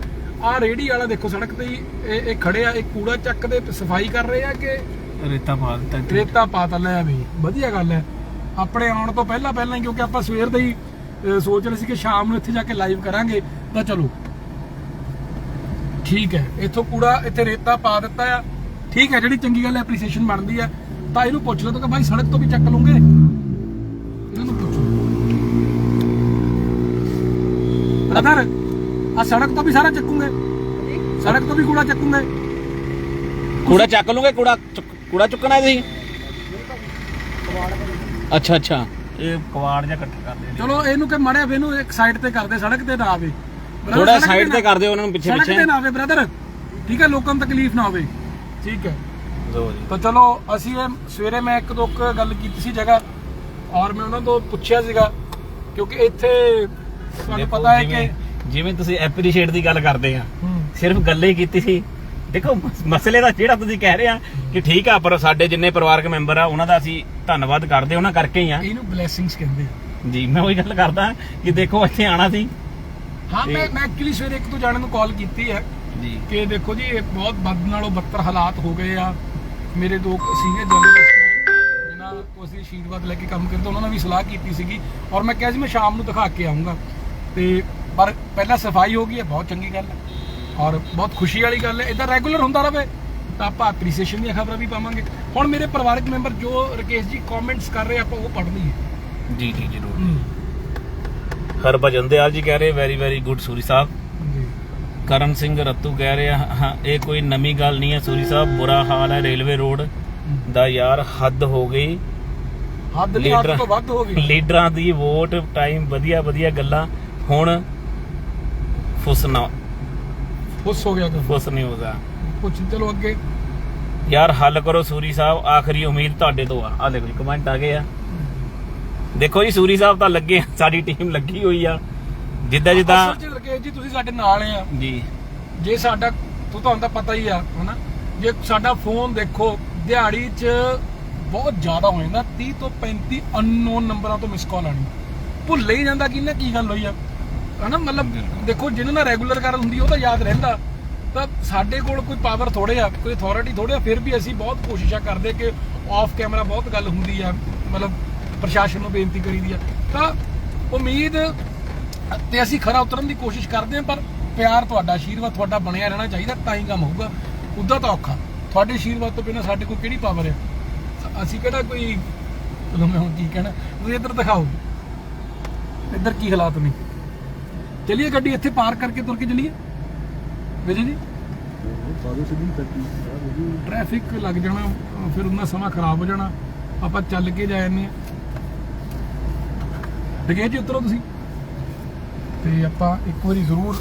ਆ ਰੇੜੀ ਵਾਲਾ ਦੇਖੋ ਸੜਕ ਤੇ ਇਹ ਇਹ ਖੜੇ ਆ ਇਹ ਕੂੜਾ ਚੱਕਦੇ ਸਫ਼ਾਈ ਕਰ ਰਹੇ ਆ ਕਿ ਰੇਤਾ ਪਾ ਦਿੱਤਾ। ਰੇਤਾ ਪਾਤਾ ਲੈ ਵੀ ਵਧੀਆ ਗੱਲ ਹੈ। ਆਪਣੇ ਆਉਣ ਤੋਂ ਪਹਿਲਾਂ ਪਹਿਲਾਂ ਹੀ, ਕਿਉਂਕਿ ਆਪਾਂ ਸਵੇਰ ਦੇ ਹੀ ਸੋਚ ਰਹੇ ਸੀ ਕਿ ਸ਼ਾਮ ਨੂੰ ਇੱਥੇ ਜਾ ਕੇ ਲਾਈਵ ਕਰਾਂਗੇ, ਤਾਂ ਚਲੋ। ਠੀਕ ਹੈ, ਇੱਥੋਂ ਕੂੜਾ, ਇੱਥੇ ਰੇਤਾ ਪਾ ਦਿੱਤਾ ਆ। ਠੀਕ ਹੈ, ਜਿਹੜੀ ਚੰਗੀ ਗੱਲ ਐਪਰੀਸੀਏਸ਼ਨ ਬਣਦੀ ਆ ਤਾਂ ਇਹਨੂੰ ਪੁੱਛ ਲਓ, ਤਾਂ ਕਿ ਭਾਈ ਸੜਕ ਤੋਂ ਵੀ ਚੱਕ ਲੂੰਗੇ? ਇਹਨਾਂ ਨੂੰ ਪੁੱਛੋ। ਬ੍ਰਦਰ ਆ ਸੜਕ ਤੋਂ ਵੀ ਸਾਰਾ ਚੱਕੂਗੇ? ਸੜਕ ਤੋਂ ਵੀ ਕੂੜਾ ਚੱਕੂਗੇ? ਕੂੜਾ ਚੱਕ ਲੂਗੇ, ਕੂੜਾ ਚੁੱਕ- ਕੂੜਾ ਚੁੱਕਣਾ ਹੈ ਤੁਸੀਂ? ਅੱਛਾ ਅੱਛਾ। ਇਹ ਕਵਾੜ ਜਾਂ ਇਕੱਠਾ ਕਰਦੇ ਨੇ ਚਲੋ ਇਹਨੂੰ ਕਿ ਮੜਿਆ ਵੇ ਇਹਨੂੰ ਇੱਕ ਸਾਈਡ ਤੇ ਕਰਦੇ ਸੜਕ ਤੇ ਨਾ ਆਵੇ। Brother, ਥੋੜਾ ਸੜਕ ਸਾਈਡ ਨਾ- ਤੇ ਕਰ ਦਿਓ ਉਹਨਾਂ ਨੂੰ ਪਿੱਛੇ ਸੜਕ ਪਿੱਛੇ ਤੇ ਨਾ ਆਵੇ ਬ੍ਰਦਰ ਠੀਕ ਹੈ ਲੋਕਾਂ ਨੂੰ ਤਕਲੀਫ ਨਾ ਹੋਵੇ। ਠੀਕ ਹੈ। ਜੀ। ਤਾਂ ਚਲੋ ਅਸੀਂ ਇਹ ਸਵੇਰੇ ਮੈਂ ਇੱਕ ਦੋ ਕੁ ਗੱਲ ਕੀਤੀ ਸੀ ਜਗ੍ਹਾ ਔਰ ਮੈਂ ਉਹਨਾਂ ਤੋਂ ਪੁੱਛਿਆ ਸੀਗਾ ਕਿਉਂਕਿ ਇੱਥੇ ਤੁਹਾਨੂੰ ਦੇਖੋ, ਪਤਾ ਹੈ ਜਿਵੇਂ- ਕਿ ਜਿਵੇਂ ਤੁਸੀਂ ਐਪਰੀਸ਼ੀਏਟ ਦੀ ਗੱਲ ਕਰਦੇ ਆ ਹੂੰ, ਸਿਰਫ ਗੱਲੇ ਹੀ ਕੀਤੀ ਸੀ। ਦੇਖੋ ਮਸ- ਮਸਲੇ ਦਾ ਜਿਹੜਾ ਤੁਸੀਂ ਕਹਿ ਰਹੇ ਆ ਕਿ ਠੀਕ ਆ ਪਰ ਸਾਡੇ ਜਿੰਨੇ ਪਰਿਵਾਰਕ ਮੈਂਬਰ ਆ ਉਹਨਾਂ ਦਾ ਅਸੀਂ ਧੰਨਵਾਦ ਕਰਦੇ ਉਹਨਾਂ ਕਰਕੇ ਹੀ ਆ। ਇਹਨੂੰ ਬਲੇਸਿੰਗਸ ਕਹਿੰਦੇ ਆ। ਜੀ ਮੈਂ ਉਹੀ ਗੱਲ ਕਰਦਾ ਕਿ ਦੇਖੋ ਇੱਥੇ ਆਣਾ ਸੀ। ਹਾਂ ਮੈਂ ਮੈਂ ਐਕਚੁਅਲੀ ਸਵੇਰੇ ਇੱਕ ਤੋਂ ਜਾਣੇ ਨੂੰ ਕਾਲ ਕੀਤੀ ਹੈ ਜੀ। ਕਿ ਦੇਖੋ ਜੀ ਇਹ ਬਹੁਤ ਬਦ ਨਾਲੋਂ ਬੱਤਰ ਹਾਲਾਤ ਹੋ ਗਏ ਆ। ਮੇਰੇ ਦੋ ਸੀਨੀਅਰ ਜਰਨਲਿਸਟ ਨੇ ਜਿਨ੍ਹਾਂ ਤੋਂ ਅਸੀਂ ਆਸ਼ੀਰਵਾਦ ਲੈ ਕੇ ਕੰਮ ਕਰਦੇ ਉਹਨਾਂ ਨਾਲ ਵੀ ਸਲਾਹ ਕੀਤੀ ਸੀਗੀ। ਔਰ ਮੈਂ ਕਿਹਾ ਸੀ ਮੈਂ ਸ਼ਾਮ ਨੂੰ ਦਿਖਾ ਕੇ ਆਉਂਗਾ ਤੇ ਪਰ ਪਹਿਲਾਂ ਸਫ਼ਾਈ ਹੋ ਗਈ ਹੈ ਬਹੁਤ ਚੰਗੀ ਗੱਲ ਹੈ ਔਰ ਬਹੁਤ ਖੁਸ਼ੀ ਵਾਲੀ ਗੱਲ ਹੈ ਇਦਾਂ ਰੈਗੂਲਰ ਹੁੰਦਾ ਰਵੇ ਤਾਂ ਆਪਾਂ ਐਪਰੀਸੀਏਸ਼ਨ ਦੀਆਂ ਖਬਰਾਂ ਵੀ ਪਾਵਾਂਗੇ। ਹੁਣ ਮੇਰੇ ਪਰਿਵਾਰਕ ਮੈਂਬਰ ਜੋ ਰਕੇਸ਼ ਜੀ ਕਮੈਂਟਸ ਕਰ ਰਹੇ ਆਪਾਂ ਉਹ ਪੜ੍ਹ ਲਈਏ। ਜੀ ਜੀ ਜ਼ਰੂਰ। ਹਰਭਜਨ ਦਿਆਲ ਜੀ ਕਹਿ ਰਹੇ very very good Suri Sahib. ਜੀ। ਕਰਨ ਸਿੰਘ ਰੱਤੂ ਕਹਿ ਰਹੇ ਹਾਂ ਇਹ ਕੋਈ ਨਵੀਂ ਗੱਲ ਨਹੀਂ ਹੈ ਸੂਰੀ ਸਾਹਿਬ ਬੁਰਾ ਹਾਲ ਹੈ ਰੇਲਵੇ ਰੋਡ ਦਾ ਯਾਰ ਹੱਦ ਹੋ ਗਈ। ਹੱਦ ਨਹੀਂ ਹੱਦ ਲੀਡਰ- ਤੋਂ ਵੱਧ ਹੋ ਗਈ। ਲੀਡਰਾਂ ਦੀ ਵੋਟ ਟਾਈਮ ਵਧੀਆ ਵਧੀਆ ਗੱਲਾਂ। ਹੁਣ ਫੁਸਨਾ ਖੁਸ਼ ਹੋ ਗਿਆ ਤਾਂ। ਫੁਸ ਨਹੀਂ ਹੋਗਾ ਕੁਛ ਚਲੋ ਅੱਗੇ। ਯਾਰ ਹੱਲ ਕਰੋ ਸੂਰੀ ਸਾਹਿਬ ਆਖਰੀ ਉਮੀਦ ਤੁਹਾਡੇ ਤੋਂ ਆ। ਆ ਦੇਖੋ ਜੀ ਕਮੈਂਟ ਆ ਗਏ ਆ। ਦੇਖੋ ਜੀ ਸੂਰੀ ਸਾਹਿਬ ਤਾਂ ਲੱਗੇ ਆ, ਸਾਡੀ ਟੀਮ ਲੱਗੀ ਹੋਈ ਆ। ਜਿੱਦਾਂ ਜਿੱਦਾਂ ਅਸਲ ਚ ਰਕੇਸ਼ ਜੀ ਤੁਸੀਂ ਸਾਡੇ ਨਾਲ ਆ। ਜੀ। ਜੇ ਸਾਡਾ ਤੂੰ ਤੁਹਾਨੂੰ ਤਾਂ ਪਤਾ ਹੀ ਆ ਹਨਾ? ਜੇ ਸਾਡਾ ਫੋਨ ਦੇਖੋ ਦਿਹਾੜੀ 'ਚ ਬਹੁਤ ਜ਼ਿਆਦਾ ਹੋ ਜਾਂਦਾ। 30 ਤੋਂ 35 ਅਨਨੋਨ ਨੰਬਰਾਂ ਤੋਂ ਮਿਸ ਕਾਲ ਆਣੀ ਭੁੱਲ ਹੀ ਜਾਂਦਾ ਕਿ ਨਾ ਕੀ ਗੱਲ ਹੋਈ ਆ। ਹਨਾ ਮਤਲਬ ਦੇਖੋ, ਜਿਹਨਾਂ ਨਾਲ ਰੈਗੂਲਰ ਗੱਲ ਹੁੰਦੀ ਉਹ ਤਾਂ ਯਾਦ ਰਹਿੰਦਾ। ਤਾਂ ਸਾਡੇ ਕੋਲ ਕੋਈ ਪਾਵਰ ਥੋੜੇ ਆ, ਕੋਈ ਅਥਾਰਟੀ ਥੋੜੇ ਆ, ਫਿਰ ਵੀ ਅਸੀਂ ਬਹੁਤ ਕੋਸ਼ਿਸ਼ਾਂ ਕਰਦੇ ਕਿ ਆਫ ਕੈਮਰਾ ਬਹੁਤ ਗੱਲ ਹੁੰਦੀ ਆ, ਮਤਲਬ ਪ੍ਰਸ਼ਾਸਨ ਨੂੰ ਬੇਨਤੀ ਕਰੀਦੀ ਆ। ਤਾਂ ਉਮੀਦ ਤੇ ਅਸੀਂ ਖਰਾ ਉਤਰਨ ਦੀ ਕੋਸ਼ਿਸ਼ ਕਰਦੇ ਹਾਂ, ਪਰ ਪਿਆਰ ਤੁਹਾਡਾ ਆਸ਼ੀਰਵਾਦ ਤੁਹਾਡਾ ਬਣਿਆ ਰਹਿਣਾ ਚਾਹੀਦਾ, ਤਾਂ ਹੀ ਕੰਮ ਹੋਊਗਾ। ਉਦਾਂ ਤਾਂ ਔਖਾ। ਤੁਹਾਡੇ ਆਸ਼ੀਰਵਾਦ ਤੋਂ ਬਿਨਾਂ ਸਾਡੇ ਕੋਲ ਕਿਹੜੀ ਪਾਵਰ ਹੈ ਅਸੀਂ ਕਿਹੜਾ ਕੋਈ, ਚਲੋ ਮੈਂ ਹੁਣ ਕੀ ਕਹਿਣਾ, ਤੁਸੀਂ ਇੱਧਰ ਦਿਖਾਓ। ਇੱਧਰ ਕੀ ਹਾਲਾਤ ਨੇ? ਚਲਿਏ ਗੱਡੀ ਇੱਥੇ ਪਾਰਕ ਕਰਕੇ ਤੁਰ ਕੇ ਚਲੀਏ ਵਿਜੇ ਜੀ ਟ੍ਰੈਫਿਕ ਲੱਗ ਜਾਣਾ ਫਿਰ ਉਹਨਾਂ ਸਮਾਂ ਖਰਾਬ ਹੋ ਜਾਣਾ ਆਪਾਂ ਚੱਲ ਕੇ ਜਾ ਆ ਡਗੇ ਜੀ ਉਤਰੋ ਤੁਸੀਂ ਤੇ ਆਪਾਂ ਇੱਕ ਵਾਰੀ ਜ਼ਰੂਰ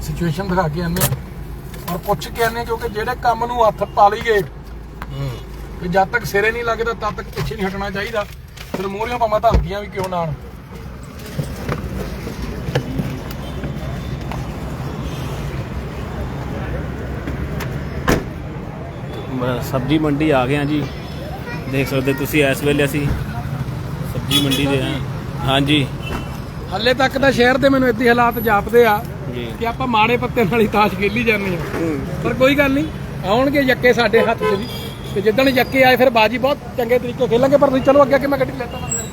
ਸਿਚੁਏਸ਼ਨ ਦਿਖਾ ਕੇ ਆਉਂਦੇ ਆ ਔਰ ਪੁੱਛ ਕੇ ਹਾਂ ਕਿਉਂਕਿ ਜਿਹੜੇ ਕੰਮ ਨੂੰ ਹੱਥ ਪਾ ਲਈਏ ਤੇ ਜਦ ਤੱਕ ਸਿਰੇ ਨਹੀਂ ਲੱਗਦਾ ਤਦ ਤੱਕ ਪਿੱਛੇ ਨਹੀਂ ਹਟਣਾ ਚਾਹੀਦਾ ਫਿਰ ਮੋਹਰੀਆਂ ਪਾਵਾਂ ਧਮਕੀਆਂ ਵੀ ਕਿਉਂ ਨਾ ਸਬਜ਼ੀ ਮੰਡੀ ਆ ਗਏ ਆ ਜੀ। ਦੇਖ ਸਕਦੇ ਤੁਸੀਂ ਇਸ ਵੇਲੇ ਅਸੀਂ ਸਬਜ਼ੀ ਮੰਡੀ ਦੇ ਆ ਹਾਂਜੀ। ਹੱਲੇ ਤੱਕ ਤਾਂ ਸ਼ਹਿਰ ਦੇ ਮੈਨੂੰ ਇੱਥੇ ਹਾਲਾਤ ਜਾਪਦੇ ਆ ਜੀ। ਕਿ ਆਪਾਂ ਮਾੜੇ ਪੱਤੇ ਨਾਲ ਹੀ ਤਾਸ਼ ਖੇਲੀ ਜਾਂਦੇ ਆ ਪਰ ਕੋਈ ਗੱਲ ਨਹੀਂ ਆਉਣਗੇ ਯੱਕੇ ਸਾਡੇ ਹੱਥ 'ਚ ਵੀ। ਤੇ ਜਿੱਦਣ ਯੱਕੇ ਆਏ ਫਿਰ ਬਾਜੀ ਬਹੁਤ ਚੰਗੇ ਤਰੀਕੇ ਖੇਲਾਂਗੇ ਪਰ ਤੁਸੀਂ ਚਲੋ ਅੱਗੇ ਕਿ ਮੈਂ ਗੱਡੀ ਲੈਤਾ ਬੰਦ ਕਰਕੇ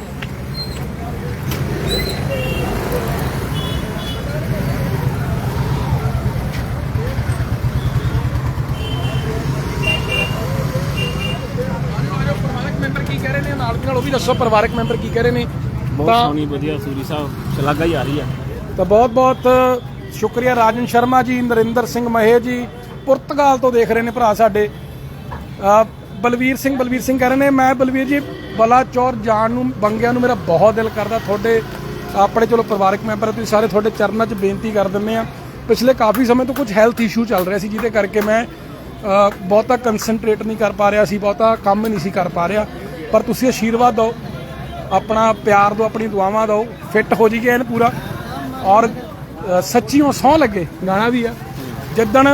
ਪਰਿਵਾਰਕ ਮੈਂਬਰ ਕੀ ਕਹਿ ਰਹੇ ਨੇ ਨਾਲ ਦੀ ਨਾਲ ਉਹ ਵੀ ਦੱਸੋ ਪਰਿਵਾਰਕ ਮੈਂਬਰ ਕੀ ਕਹਿ ਰਹੇ ਨੇ? ਬਹੁਤ ਤਾਂ- ਸੋਹਣੀ ਵਧੀਆ ਸੂਰੀ ਸਾਹਿਬ ਸ਼ਲਾਘਾ ਹੀ ਆ ਰਹੀ ਆ। ਤਾਂ ਬਹੁਤ ਬਹੁਤ ਸ਼ੁਕਰੀਆ ਰਾਜਨ ਸ਼ਰਮਾ ਜੀ ਨਰਿੰਦਰ ਸਿੰਘ ਮਹੇ ਜੀ ਪੁਰਤਗਾਲ ਤੋਂ ਦੇਖ ਰਹੇ ਨੇ ਭਰਾ ਸਾਡੇ। ਬਲਵੀਰ ਸਿੰਘ ਬਲਵੀਰ ਸਿੰਘ ਕਹਿ ਰਹੇ ਨੇ ਮੈਂ ਬਲਵੀਰ ਜੀ ਬਲਾਚੌਰ ਜਾਣ ਨੂੰ ਬੰਗਿਆਂ ਨੂੰ ਮੇਰਾ ਬਹੁਤ ਦਿਲ ਕਰਦਾ। ਤੁਹਾਡੇ ਆਪਣੇ ਚਲੋ ਪਰਿਵਾਰਕ ਮੈਂਬਰ ਤੁਸੀਂ ਸਾਰੇ ਤੁਹਾਡੇ ਚਰਨਾਂ 'ਚ ਬੇਨਤੀ ਕਰ ਦਿੰਦੇ ਆ। ਪਿਛਲੇ ਕਾਫੀ ਸਮੇਂ ਤੋਂ ਕੁਝ ਹੈਲਥ ਇਸ਼ੂ ਚੱਲ ਰਿਹਾ ਸੀ ਜਿਹਦੇ ਕਰਕੇ ਮੈਂ ਬਹੁਤਾ ਕਨਸੈਂਟਰੇਟ ਨਹੀਂ ਕਰ ਪਾ ਰਿਹਾ ਸੀ ਬਹੁਤਾ ਕੰਮ ਨਹੀਂ ਸੀ ਕਰ ਪਾ ਰਿਹਾ। ਪਰ ਤੁਸੀਂ ਆਸ਼ੀਰਵਾਦ ਦਿਓ ਆਪਣਾ ਪਿਆਰ ਦਿਓ ਆਪਣੀ ਦੁਆਵਾਂ ਦਿਓ ਫਿੱਟ ਹੋ ਜਾਈਏ ਐਨ ਪੂਰਾ। ਔਰ ਅ, ਸੱਚੀਓ ਸੌ ਲੱਗੇ ਗਾਣਾ ਵੀ ਆ। ਜਿੱਦਣ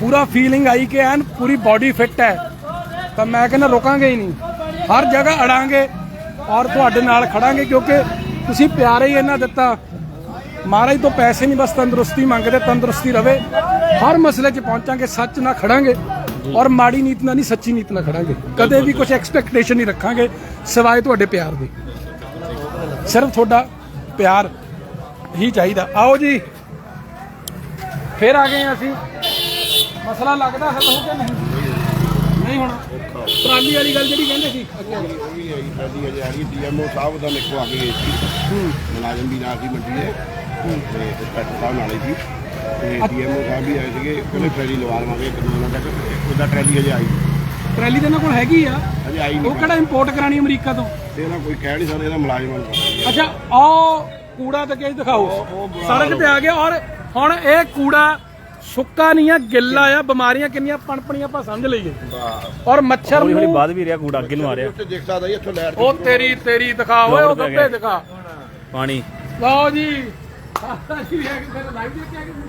ਪੂਰਾ ਫੀਲਿੰਗ ਆਈ ਕਿ ਐਨ ਪੂਰੀ ਬਾਡੀ ਫਿੱਟ ਹੈ ਤਾਂ ਮੈਂ ਕਹਿੰਦਾ ਰੁਕਾਂਗੇ ਹੀ ਨਹੀਂ। ਹਰ ਜਗ੍ਹਾ ਅੜਾਂਗੇ ਔਰ ਤੁਹਾਡੇ ਨਾਲ ਖੜਾਂਗੇ ਕਿਉਂਕਿ ਤੁਸੀਂ ਪਿਆਰ ਹੀ ਇਹਨਾਂ ਦਿੱਤਾ। ਮਹਾਰਾਜ ਤੋਂ ਪੈਸੇ ਨਹੀਂ ਬਸ ਤੰਦਰੁਸਤੀ ਮੰਗਦੇ ਤੰਦਰੁਸਤੀ ਰਵੇ। ਹਰ ਮਸਲੇ 'ਚ ਪਹੁੰਚਾਂਗੇ ਸੱਚ ਨਾਲ ਖੜਾਂਗੇ। ਔਰ ਮਾੜੀ ਨੀਤ ਨਾਲ ਨਹੀਂ ਸੱਚੀ ਨੀਤ ਨਾਲ ਖੜਾਂਗੇ। ਕਦੇ ਵੀ ਕੁਝ ਐਕਸਪੈਕਟੇਸ਼ਨ ਨਹੀਂ ਰੱਖਾਂਗੇ ਸਿਵਾਏ ਤੁਹਾਡੇ ਪਿਆਰ ਦੇ। ਸਿਰਫ ਤੁਹਾਡਾ ਪਿਆਰ ਹੀ ਚਾਹੀਦਾ। ਆਓ ਜੀ ਫੇਰ ਆ ਗਏ ਹਾਂ ਅਸੀਂ। ਮਸਲਾ ਲੱਗਦਾ ਹੱਲ ਹੋ ਗਿਆ ਨਹੀਂ? ਨਹੀਂ ਹੁਣ। ਟਰਾਲੀ ਵਾਲੀ ਗੱਲ ਜਿਹੜੀ ਕਹਿੰਦੇ ਸੀ। ਉਹ ਵੀ ਆਈ ਸਾਡੀ ਅਜੇ ਆ ਰਹੀ ਡੀਐਮਓ ਸਾਹਿਬ ਦਾ ਨਿਕੋ ਆ ਕੇ ਗਏ ਸੀ। ਮੁਲਾਜ਼ਮ ਵੀ ਨਾਲ ਸੀ ਮੰਡੀ ਦੇ ਤੇ ਇੰਸਪੈਕਟਰ ਸਾਹਿਬ ਨਾਲੇ ਸੀ। ਤੇ ਡੀਐਮਓ ਸਾਹਿਬ ਵੀ ਆਏ ਸੀਗੇ ਉਹਨੇ ਟਰੈਲੀ ਲਵਾ ਲਵਾਂਗੇ ਇੱਕ ਦੋ ਦਿਨਾਂ ਤੱਕ। ਉਹਦਾ ਟਰੈਲੀ ਅਜੇ ਆਈ ਨਹੀਂ। ਟਰਾਲੀ ਦੇ ਨਾਲ ਕੋਲ ਹੈਗੀ ਆ? ਅਜੇ ਆਈ ਉਹ ਨਹੀਂ ਕਿਹੜਾ ਇੰਪੋਰਟ ਕਰਾਣੀ ਅਮਰੀਕਾ ਤੋਂ? ਤੇ ਨਾ ਕੋਈ ਕਹਿ ਨਹੀਂ ਸਕਦਾ ਇਹਦਾ ਮੁਲਾਜ਼ਮਾਂ ਨੂੰ ਪਤਾ। ਅੱਛਾ ਉਹ ਕੂੜਾ ਤਾਂ ਕਿਹ ਦਿਖਾਓ। ਸੜਕ ਤੇ ਆ ਗਿਆ ਔਰ ਹੁਣ ਇਹ ਕੂੜਾ ਸੁੱਕਾ ਨਹੀਂ ਆ ਗਿੱਲਾ ਆ ਬਿਮਾਰੀਆਂ ਕਿੰਨੀਆਂ ਪਣਪਣੀਆਂ ਆਪਾਂ ਸਮਝ ਲਈਏ। ਔਰ ਮੱਛਰ ਹੌਲੀ ਹੌਲੀ ਨੂੰ ਬਾਅਦ ਵੀ ਰਿਹਾ ਕੂੜਾ ਅੱਗੇ ਨੂੰ ਆ ਰਿਹਾ। ਉੱਥੇ ਦੇਖ ਸਕਦਾ ਜੀ ਇੱਥੋਂ ਲੈਟ ਉਹ ਤੇਰੀ ਤੇਰੀ ਦਿਖਾ ਓਏ ਉਹ। ਦਿਖਾ। ਪਾਣੀ। ਲਓ ਜੀ।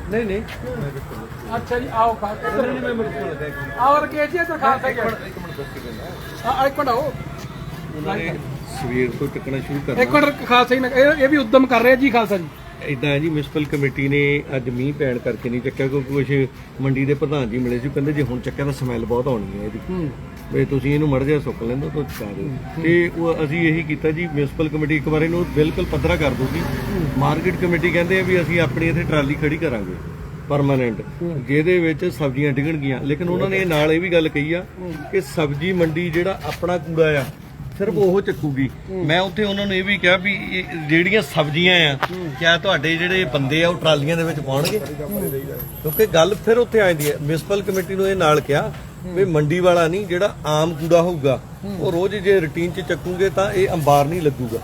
ਨਹੀਂ ਨਹੀਂ। ਅੱਛਾ ਜੀ ਆਓ ਖਾ ਆਓ ਕੇ ਜੀ ਤਾਂ ਖਾ ਸਕਦੇ ਆ ਇੱਕ ਮਿੰਟ ਆਓ। ਸਵੇਰ ਤੋਂ ਟਿਕਣਾ ਸ਼ੁਰੂ ਇੱਕ ਮਿੰਟ ਖਾਲਸਾ ਇਹ ਇਹ ਵੀ ਉਦਮ ਕਰ ਰਹੇ ਜੀ ਖਾਲਸਾ ਜੀ। ਇਦਾਂ ਜੀ ਮਿਊਨਿਸਪਲ ਕਮੇਟੀ ਨੇ ਅੱਜ ਮੀਂਹ ਪੈਣ ਕਰਕੇ ਨਹੀਂ ਚੱਕਿਆ ਕਿਉਂਕਿ ਕੁਝ ਮੰਡੀ ਦੇ ਪ੍ਰਧਾਨ ਜੀ ਮਿਲੇ ਸੀ ਕਹਿੰਦੇ ਜੇ ਹੁਣ ਚੱਕਿਆ ਤਾਂ ਸਮੈਲ ਬਹੁਤ ਆਉਣੀ ਹੈ ਇਹਦੀ। ਵੀ ਤੁਸੀਂ ਇਹਨੂੰ ਮੜ ਜਾ ਸੁੱਕ ਲੈਂਦੋ ਤਾਂ ਚਕਾ ਦਿਓ। ਤੇ ਉਹ ਅਸੀਂ ਇਹੀ ਕੀਤਾ ਜੀ ਮਿਊਨਿਸਪਲ ਕਮੇਟੀ ਇੱਕ ਵਾਰ ਇਹਨੂੰ ਬਿਲਕੁਲ ਪੱਧਰਾ ਕਰ ਦੂਗੀ ਮਾਰਕੀਟ ਕਮੇਟੀ ਕਹਿੰਦੇ ਆ ਵੀ ਅਸੀਂ ਆਪਣੀ ਇੱਥੇ ਟਰਾਲੀ ਖੜੀ ਕਰਾਂਗੇ ਪਰਮਾਨੈਂਟ ਜਿਹਦੇ ਵਿੱਚ ਸਬਜ਼ੀਆਂ ਡਿੱਗਣਗੀਆਂ। ਲੇਕਿਨ ਉਹਨਾਂ ਨੇ ਨਾਲ ਇਹ ਵੀ ਗੱਲ ਕਹੀ ਆ ਕਿ ਸਬਜ਼ੀ ਮੰਡੀ ਜਿਹੜਾ ਆਪਣਾ ਕੂੜਾ ਆ ਸਿਰਫ ਉਹ ਚੱਕੂਗੀ। ਮੈਂ ਉੱਥੇ ਉਹਨਾਂ ਨੂੰ ਇਹ ਵੀ ਕਿਹਾ ਵੀ ਇਹ ਜਿਹੜੀਆਂ ਸਬਜ਼ੀਆਂ ਆ ਕਿਆ ਤੁਹਾਡੇ ਜਿਹੜੇ ਬੰਦੇ ਆ ਉਹ ਟਰਾਲੀਆਂ ਦੇ ਵਿੱਚ ਪਾਉਣਗੇ? ਕਿਉਂਕਿ ਗੱਲ ਫਿਰ ਉੱਥੇ ਆ ਜਾਂਦੀ ਹੈ। ਮਿਊਨਿਸਪਲ ਕਮੇਟੀ ਨੂੰ ਇਹ ਨਾਲ ਕਿਹਾ ਵੀ ਮੰਡੀ ਵਾਲਾ ਨਹੀਂ ਜਿਹੜਾ ਆਮ ਕੂੜਾ ਹੋਊਗਾ ਉਹ ਰੋਜ਼ ਜੇ ਰੁਟੀਨ 'ਚ ਚੱਕੂਗੇ ਤਾਂ ਇਹ ਅੰਬਾਰ ਨਹੀਂ ਲੱਗੂਗਾ।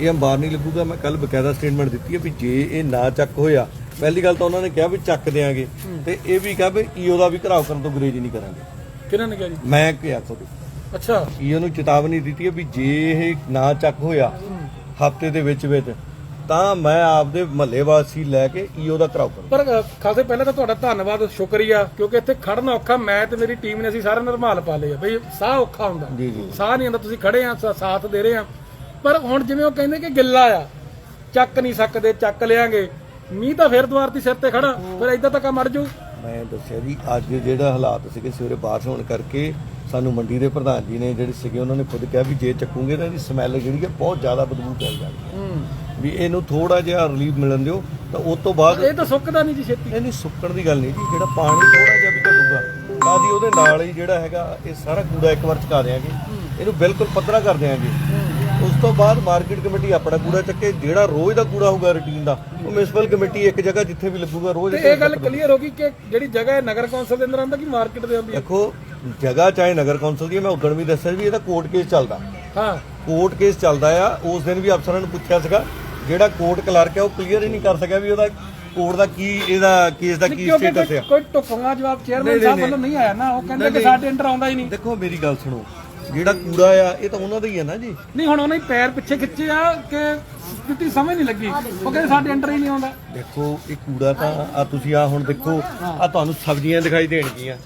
ਇਹ ਅੰਬਾਰ ਨਹੀਂ ਲੱਗੂਗਾ। ਮੈਂ ਕੱਲ ਬਕਾਇਦਾ ਸਟੇਟਮੈਂਟ ਦਿੱਤੀ ਹੈ ਵੀ ਜੇ ਇਹ ਨਾ ਚੱਕ ਹੋਇਆ ਪਹਿਲੀ ਗੱਲ ਤਾਂ ਉਹਨਾਂ ਨੇ ਕਿਹਾ ਵੀ ਚੱਕ ਦੇਾਂਗੇ ਤੇ ਇਹ ਵੀ ਕਿਹਾ ਵੀ ਈਓ ਦਾ ਵੀ ਘਰਾਓ ਕਰਨ ਤੋਂ ਗੁਰੇਜ਼ ਨਹੀਂ ਕਰਾਂਗੇ। ਕਿਹਨਾਂ ਨੇ ਕਿਹਾ ਜੀ? ਮੈਂ ਕਿਹਾ ਖੁਦ ਅੱਛਾ। ਈਓ ਨੂੰ ਚੇਤਾਵਨੀ ਦਿੱਤੀ ਹੈ ਵੀ ਜੇ ਇਹ ਨਾ ਚੱਕ ਹੋਇਆ ਹਫ਼ਤੇ ਦੇ ਵਿੱਚ ਵਿੱਚ ਤਾਂ ਮੈਂ ਆਪਦੇ ਮਹੱਲੇ ਵਾਸੀ ਲੈ ਕੇ ਈਓ ਦਾ ਘਰਾਓ ਕਰਾਂ ਪਰ ਅ, ਖਾਲਸੇ ਪਹਿਲਾਂ ਤਾਂ ਤੁਹਾਡਾ ਧੰਨਵਾਦ ਸ਼ੁਕਰੀਆ ਕਿਉਂਕਿ ਇੱਥੇ ਖੜਨਾ ਔਖਾ ਮੈਂ ਤੇ ਮੇਰੀ ਟੀਮ ਨੇ ਅਸੀਂ ਸਾਰੇ ਨਿਰਮਾਲ ਪਾ ਲਏ ਆ। ਬਈ ਸਾਹ ਔਖਾ ਹੁੰਦਾ। ਜੀ, ਜੀ। ਸਾਹ ਨਹੀਂ ਆਉਂਦਾ ਤੁਸੀਂ ਖੜੇ ਆ ਸਾ- ਸਾਥ ਦੇ ਰਹੇ ਆ। ਪਰ ਹੁਣ ਜਿਵੇਂ ਉਹ ਕਹਿੰਦੇ ਕਿ ਗਿੱਲਾ ਆ ਚੱਕ ਨਹੀਂ ਸਕਦੇ ਚੱਕ ਲਿਆਂਗੇ। ਮੀਂਹ ਤਾਂ ਫੇਰ ਦੁਆਰ ਦੀ ਸਿਰ ਤੇ ਖੜਾ ਫਿਰ ਇਦਾਂ ਤਾਂ ਕੰਮ ਅੜ ਜਾਊ ਮੈਂ ਦੱਸਿਆ ਜੀ ਅੱਜ ਜਿਹੜਾ ਹਾਲਾਤ ਸੀਗੇ ਸਵੇਰੇ ਬਾਰਿਸ਼ ਹੋਣ ਕਰਕੇ ਸਾਨੂੰ ਮੰਡੀ ਦੇ ਪ੍ਰਧਾਨ ਜੀ ਨੇ ਜਿਹੜੇ ਸੀਗੇ ਉਹਨਾਂ ਨੇ ਖੁਦ ਕਿਹਾ ਵੀ ਜੇ ਚੱਕੂਗੇ ਤਾਂ ਇਹਦੀ ਸਮੈਲ ਜਿਹੜੀ ਹੈ ਬਹੁਤ ਜ਼ਿਆਦਾ ਬਦਬੂ ਕਰ ਜਾਂਦੀ ਹੈ। ਵੀ ਇਹਨੂੰ ਥੋੜਾ ਜਿਹਾ ਰਿਲੀਫ ਮਿਲਣ ਦਿਓ ਤਾਂ ਉਸ ਤੋਂ ਬਾਅਦ ਇਹ ਤਾਂ ਸੁੱਕਦਾ ਨਹੀਂ ਜੀ ਛੇਤੀ। ਇਹ ਨਹੀਂ ਸੁੱਕਣ ਦੀ ਗੱਲ ਨਹੀਂ ਜੀ ਜਿਹੜਾ ਪਾਣੀ ਥੋੜਾ ਜਿਹਾ ਵੀ ਘਟੂਗਾ ਤਾਂ ਅਸੀਂ ਉਹਦੇ ਨਾਲ ਹੀ ਜਿਹੜਾ ਹੈਗਾ ਇਹ ਸਾਰਾ ਕੂੜਾ ਇੱਕ ਵਾਰ ਚਕਾ ਦਿਆਂਗੇ। ਇਹਨੂੰ ਬਿਲਕੁਲ ਪੱਧਰਾ ਕਰ ਦਿਆਂਗੇ। ਉਸ ਤੋਂ ਬਾਅਦ ਮਾਰਕੀਟ ਕਮੇਟੀ ਆਪਣਾ ਕੂੜਾ ਚੱਕੇ ਜਿਹੜਾ ਰੋਜ਼ ਦਾ ਕੂੜਾ ਹੋਊਗਾ ਰੂਟੀਨ ਦਾ ਉਹ ਮਿਊਨਿਸਪਲ ਕਮੇਟੀ ਇੱਕ ਜਗ੍ਹਾ ਜਿੱਥੇ ਵੀ ਲੱਗੂਗਾ ਰੋਜ਼ ਤੇ ਇਹ ਗੱਲ ਕਲੀਅਰ ਹੋ ਗਈ ਕਿ ਜਿਹੜੀ ਜਗ੍ਹਾ ਹੈ ਨਗਰ ਕੌਂਸਲ ਦੇ ਅੰਦਰ ਆਉਂਦਾ ਕਿ ਮਾਰਕੀਟ ਦੇ ਆਉਂਦੀ ਹੈ ਦੇਖੋ ਜਗ੍ਹਾ ਚਾਹੇ ਨਗਰ ਕੌਂਸਲ ਦੀ ਹੈ, ਮੈਂ ਉਦੋਂ ਵੀ ਦੱਸਿਆ ਵੀ ਇਹਦਾ ਕੋਰਟ ਕੇਸ ਚੱਲਦਾ। ਹਾਂ। ਕੋਰਟ ਕੇਸ ਚੱਲਦਾ ਆ ਉਸ ਦਿਨ ਵੀ ਅਫਸਰਾਂ ਨੂੰ ਪੁੱਛਿਆ ਸੀਗਾ ਜਿਹੜਾ ਕੋਰਟ ਕਲਰਕ ਹੈ ਉਹ ਕਲੀਅਰ ਹੀ ਨਹੀਂ ਕਰ ਸਕਿਆ ਵੀ ਉਹਦਾ ਕੋਰਟ ਦਾ ਕੀ ਇਹਦਾ ਕੇਸ ਦਾ ਕੀ ਸਟੇਟਸ ਆ। ਕੋਈ ਟੁਕਵਾ ਜਵਾਬ ਚੇਅਰਮੈਨ ਸਾਹਿਬ ਵੱਲੋਂ ਨਹੀਂ। ਆਇਆ ਨਾ ਉਹ ਕਹਿੰਦੇ ਕਿ ਸਾਡੇ ਅੰਡਰ ਆਉਂਦਾ ਹੀ ਨਹੀਂ। ਦੇਖੋ ਮੇਰੀ ਗੱਲ ਸੁਣੋ। ਜਿਹੜਾ ਕੂੜਾ ਆ ਇਹ ਤਾਂ ਉਹਨਾਂ ਦਾ ਹੀ ਆ ਨਾ ਜੀ। ਨਹੀਂ ਹੁਣ ਉਹਨੇ ਪੈਰ ਪਿੱਛੇ ਖਿੱਚੇ ਆ ਕਿ ਕਿਤੇ ਸਮਝ ਨਹੀਂ ਲੱਗੀ। ਉਹ ਕਹਿੰਦੇ ਸਾਡੇ ਅੰਡਰ ਹੀ ਨਹੀਂ ਆਉਂਦਾ। ਦੇਖੋ ਇਹ ਕੂੜਾ ਤਾਂ ਆ ਤੁਸੀਂ ਆ ਹੁਣ ਦੇਖੋ ਆ ਤੁਹਾਨੂੰ ਸਬਜ਼ੀਆਂ ਦਿਖਾਈ ਦੇਣਗੀਆਂ।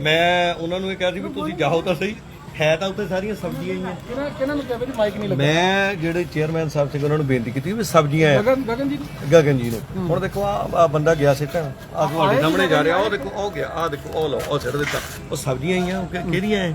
ਮੈਂ ਉਹਨਾਂ ਨੂੰ ਇਹ ਕਿਹਾ ਸੀ ਵੀ ਤੁਸੀਂ ਜਾਓ ਤਾਂ ਸਹੀ। ਹੈ ਤਾਂ ਉੱਥੇ ਸਾਰੀਆਂ ਸਬਜ਼ੀਆਂ ਹੀ ਆ। ਕਿਹਨਾਂ ਕਿਹਨਾਂ ਨੂੰ ਕਿਹਾ ਵੀ ਮਾਈਕ ਨਹੀਂ ਲੱਗਾ? ਮੈਂ ਜਿਹੜੇ ਚੇਅਰਮੈਨ ਸਾਹਿਬ ਸੀ ਉਹਨਾਂ ਨੂੰ ਬੇਨਤੀ ਕੀਤੀ ਵੀ ਸਬਜ਼ੀਆਂ ਆ। ਗਗਨ ਗਗਨ ਜੀ ਗਗਨ ਜੀ ਨੂੰ। ਹੁਣ ਦੇਖੋ ਆ ਬੰਦਾ ਗਿਆ ਸਿੱਟਣ ਆ ਤੁਹਾਡੇ ਸਾਹਮਣੇ ਜਾ ਰਿਹਾ ਉਹ ਦੇਖੋ ਉਹ ਗਿਆ ਆ ਦੇਖੋ ਉਹ ਲਓ ਉਹ ਸਿੱਟ ਦਿੱਤਾ। ਉਹ ਸਬਜ਼ੀਆਂ ਹੀ ਆ ਉਹ ਕਿ- ਕਿਹੜੀਆਂ ਇਹ?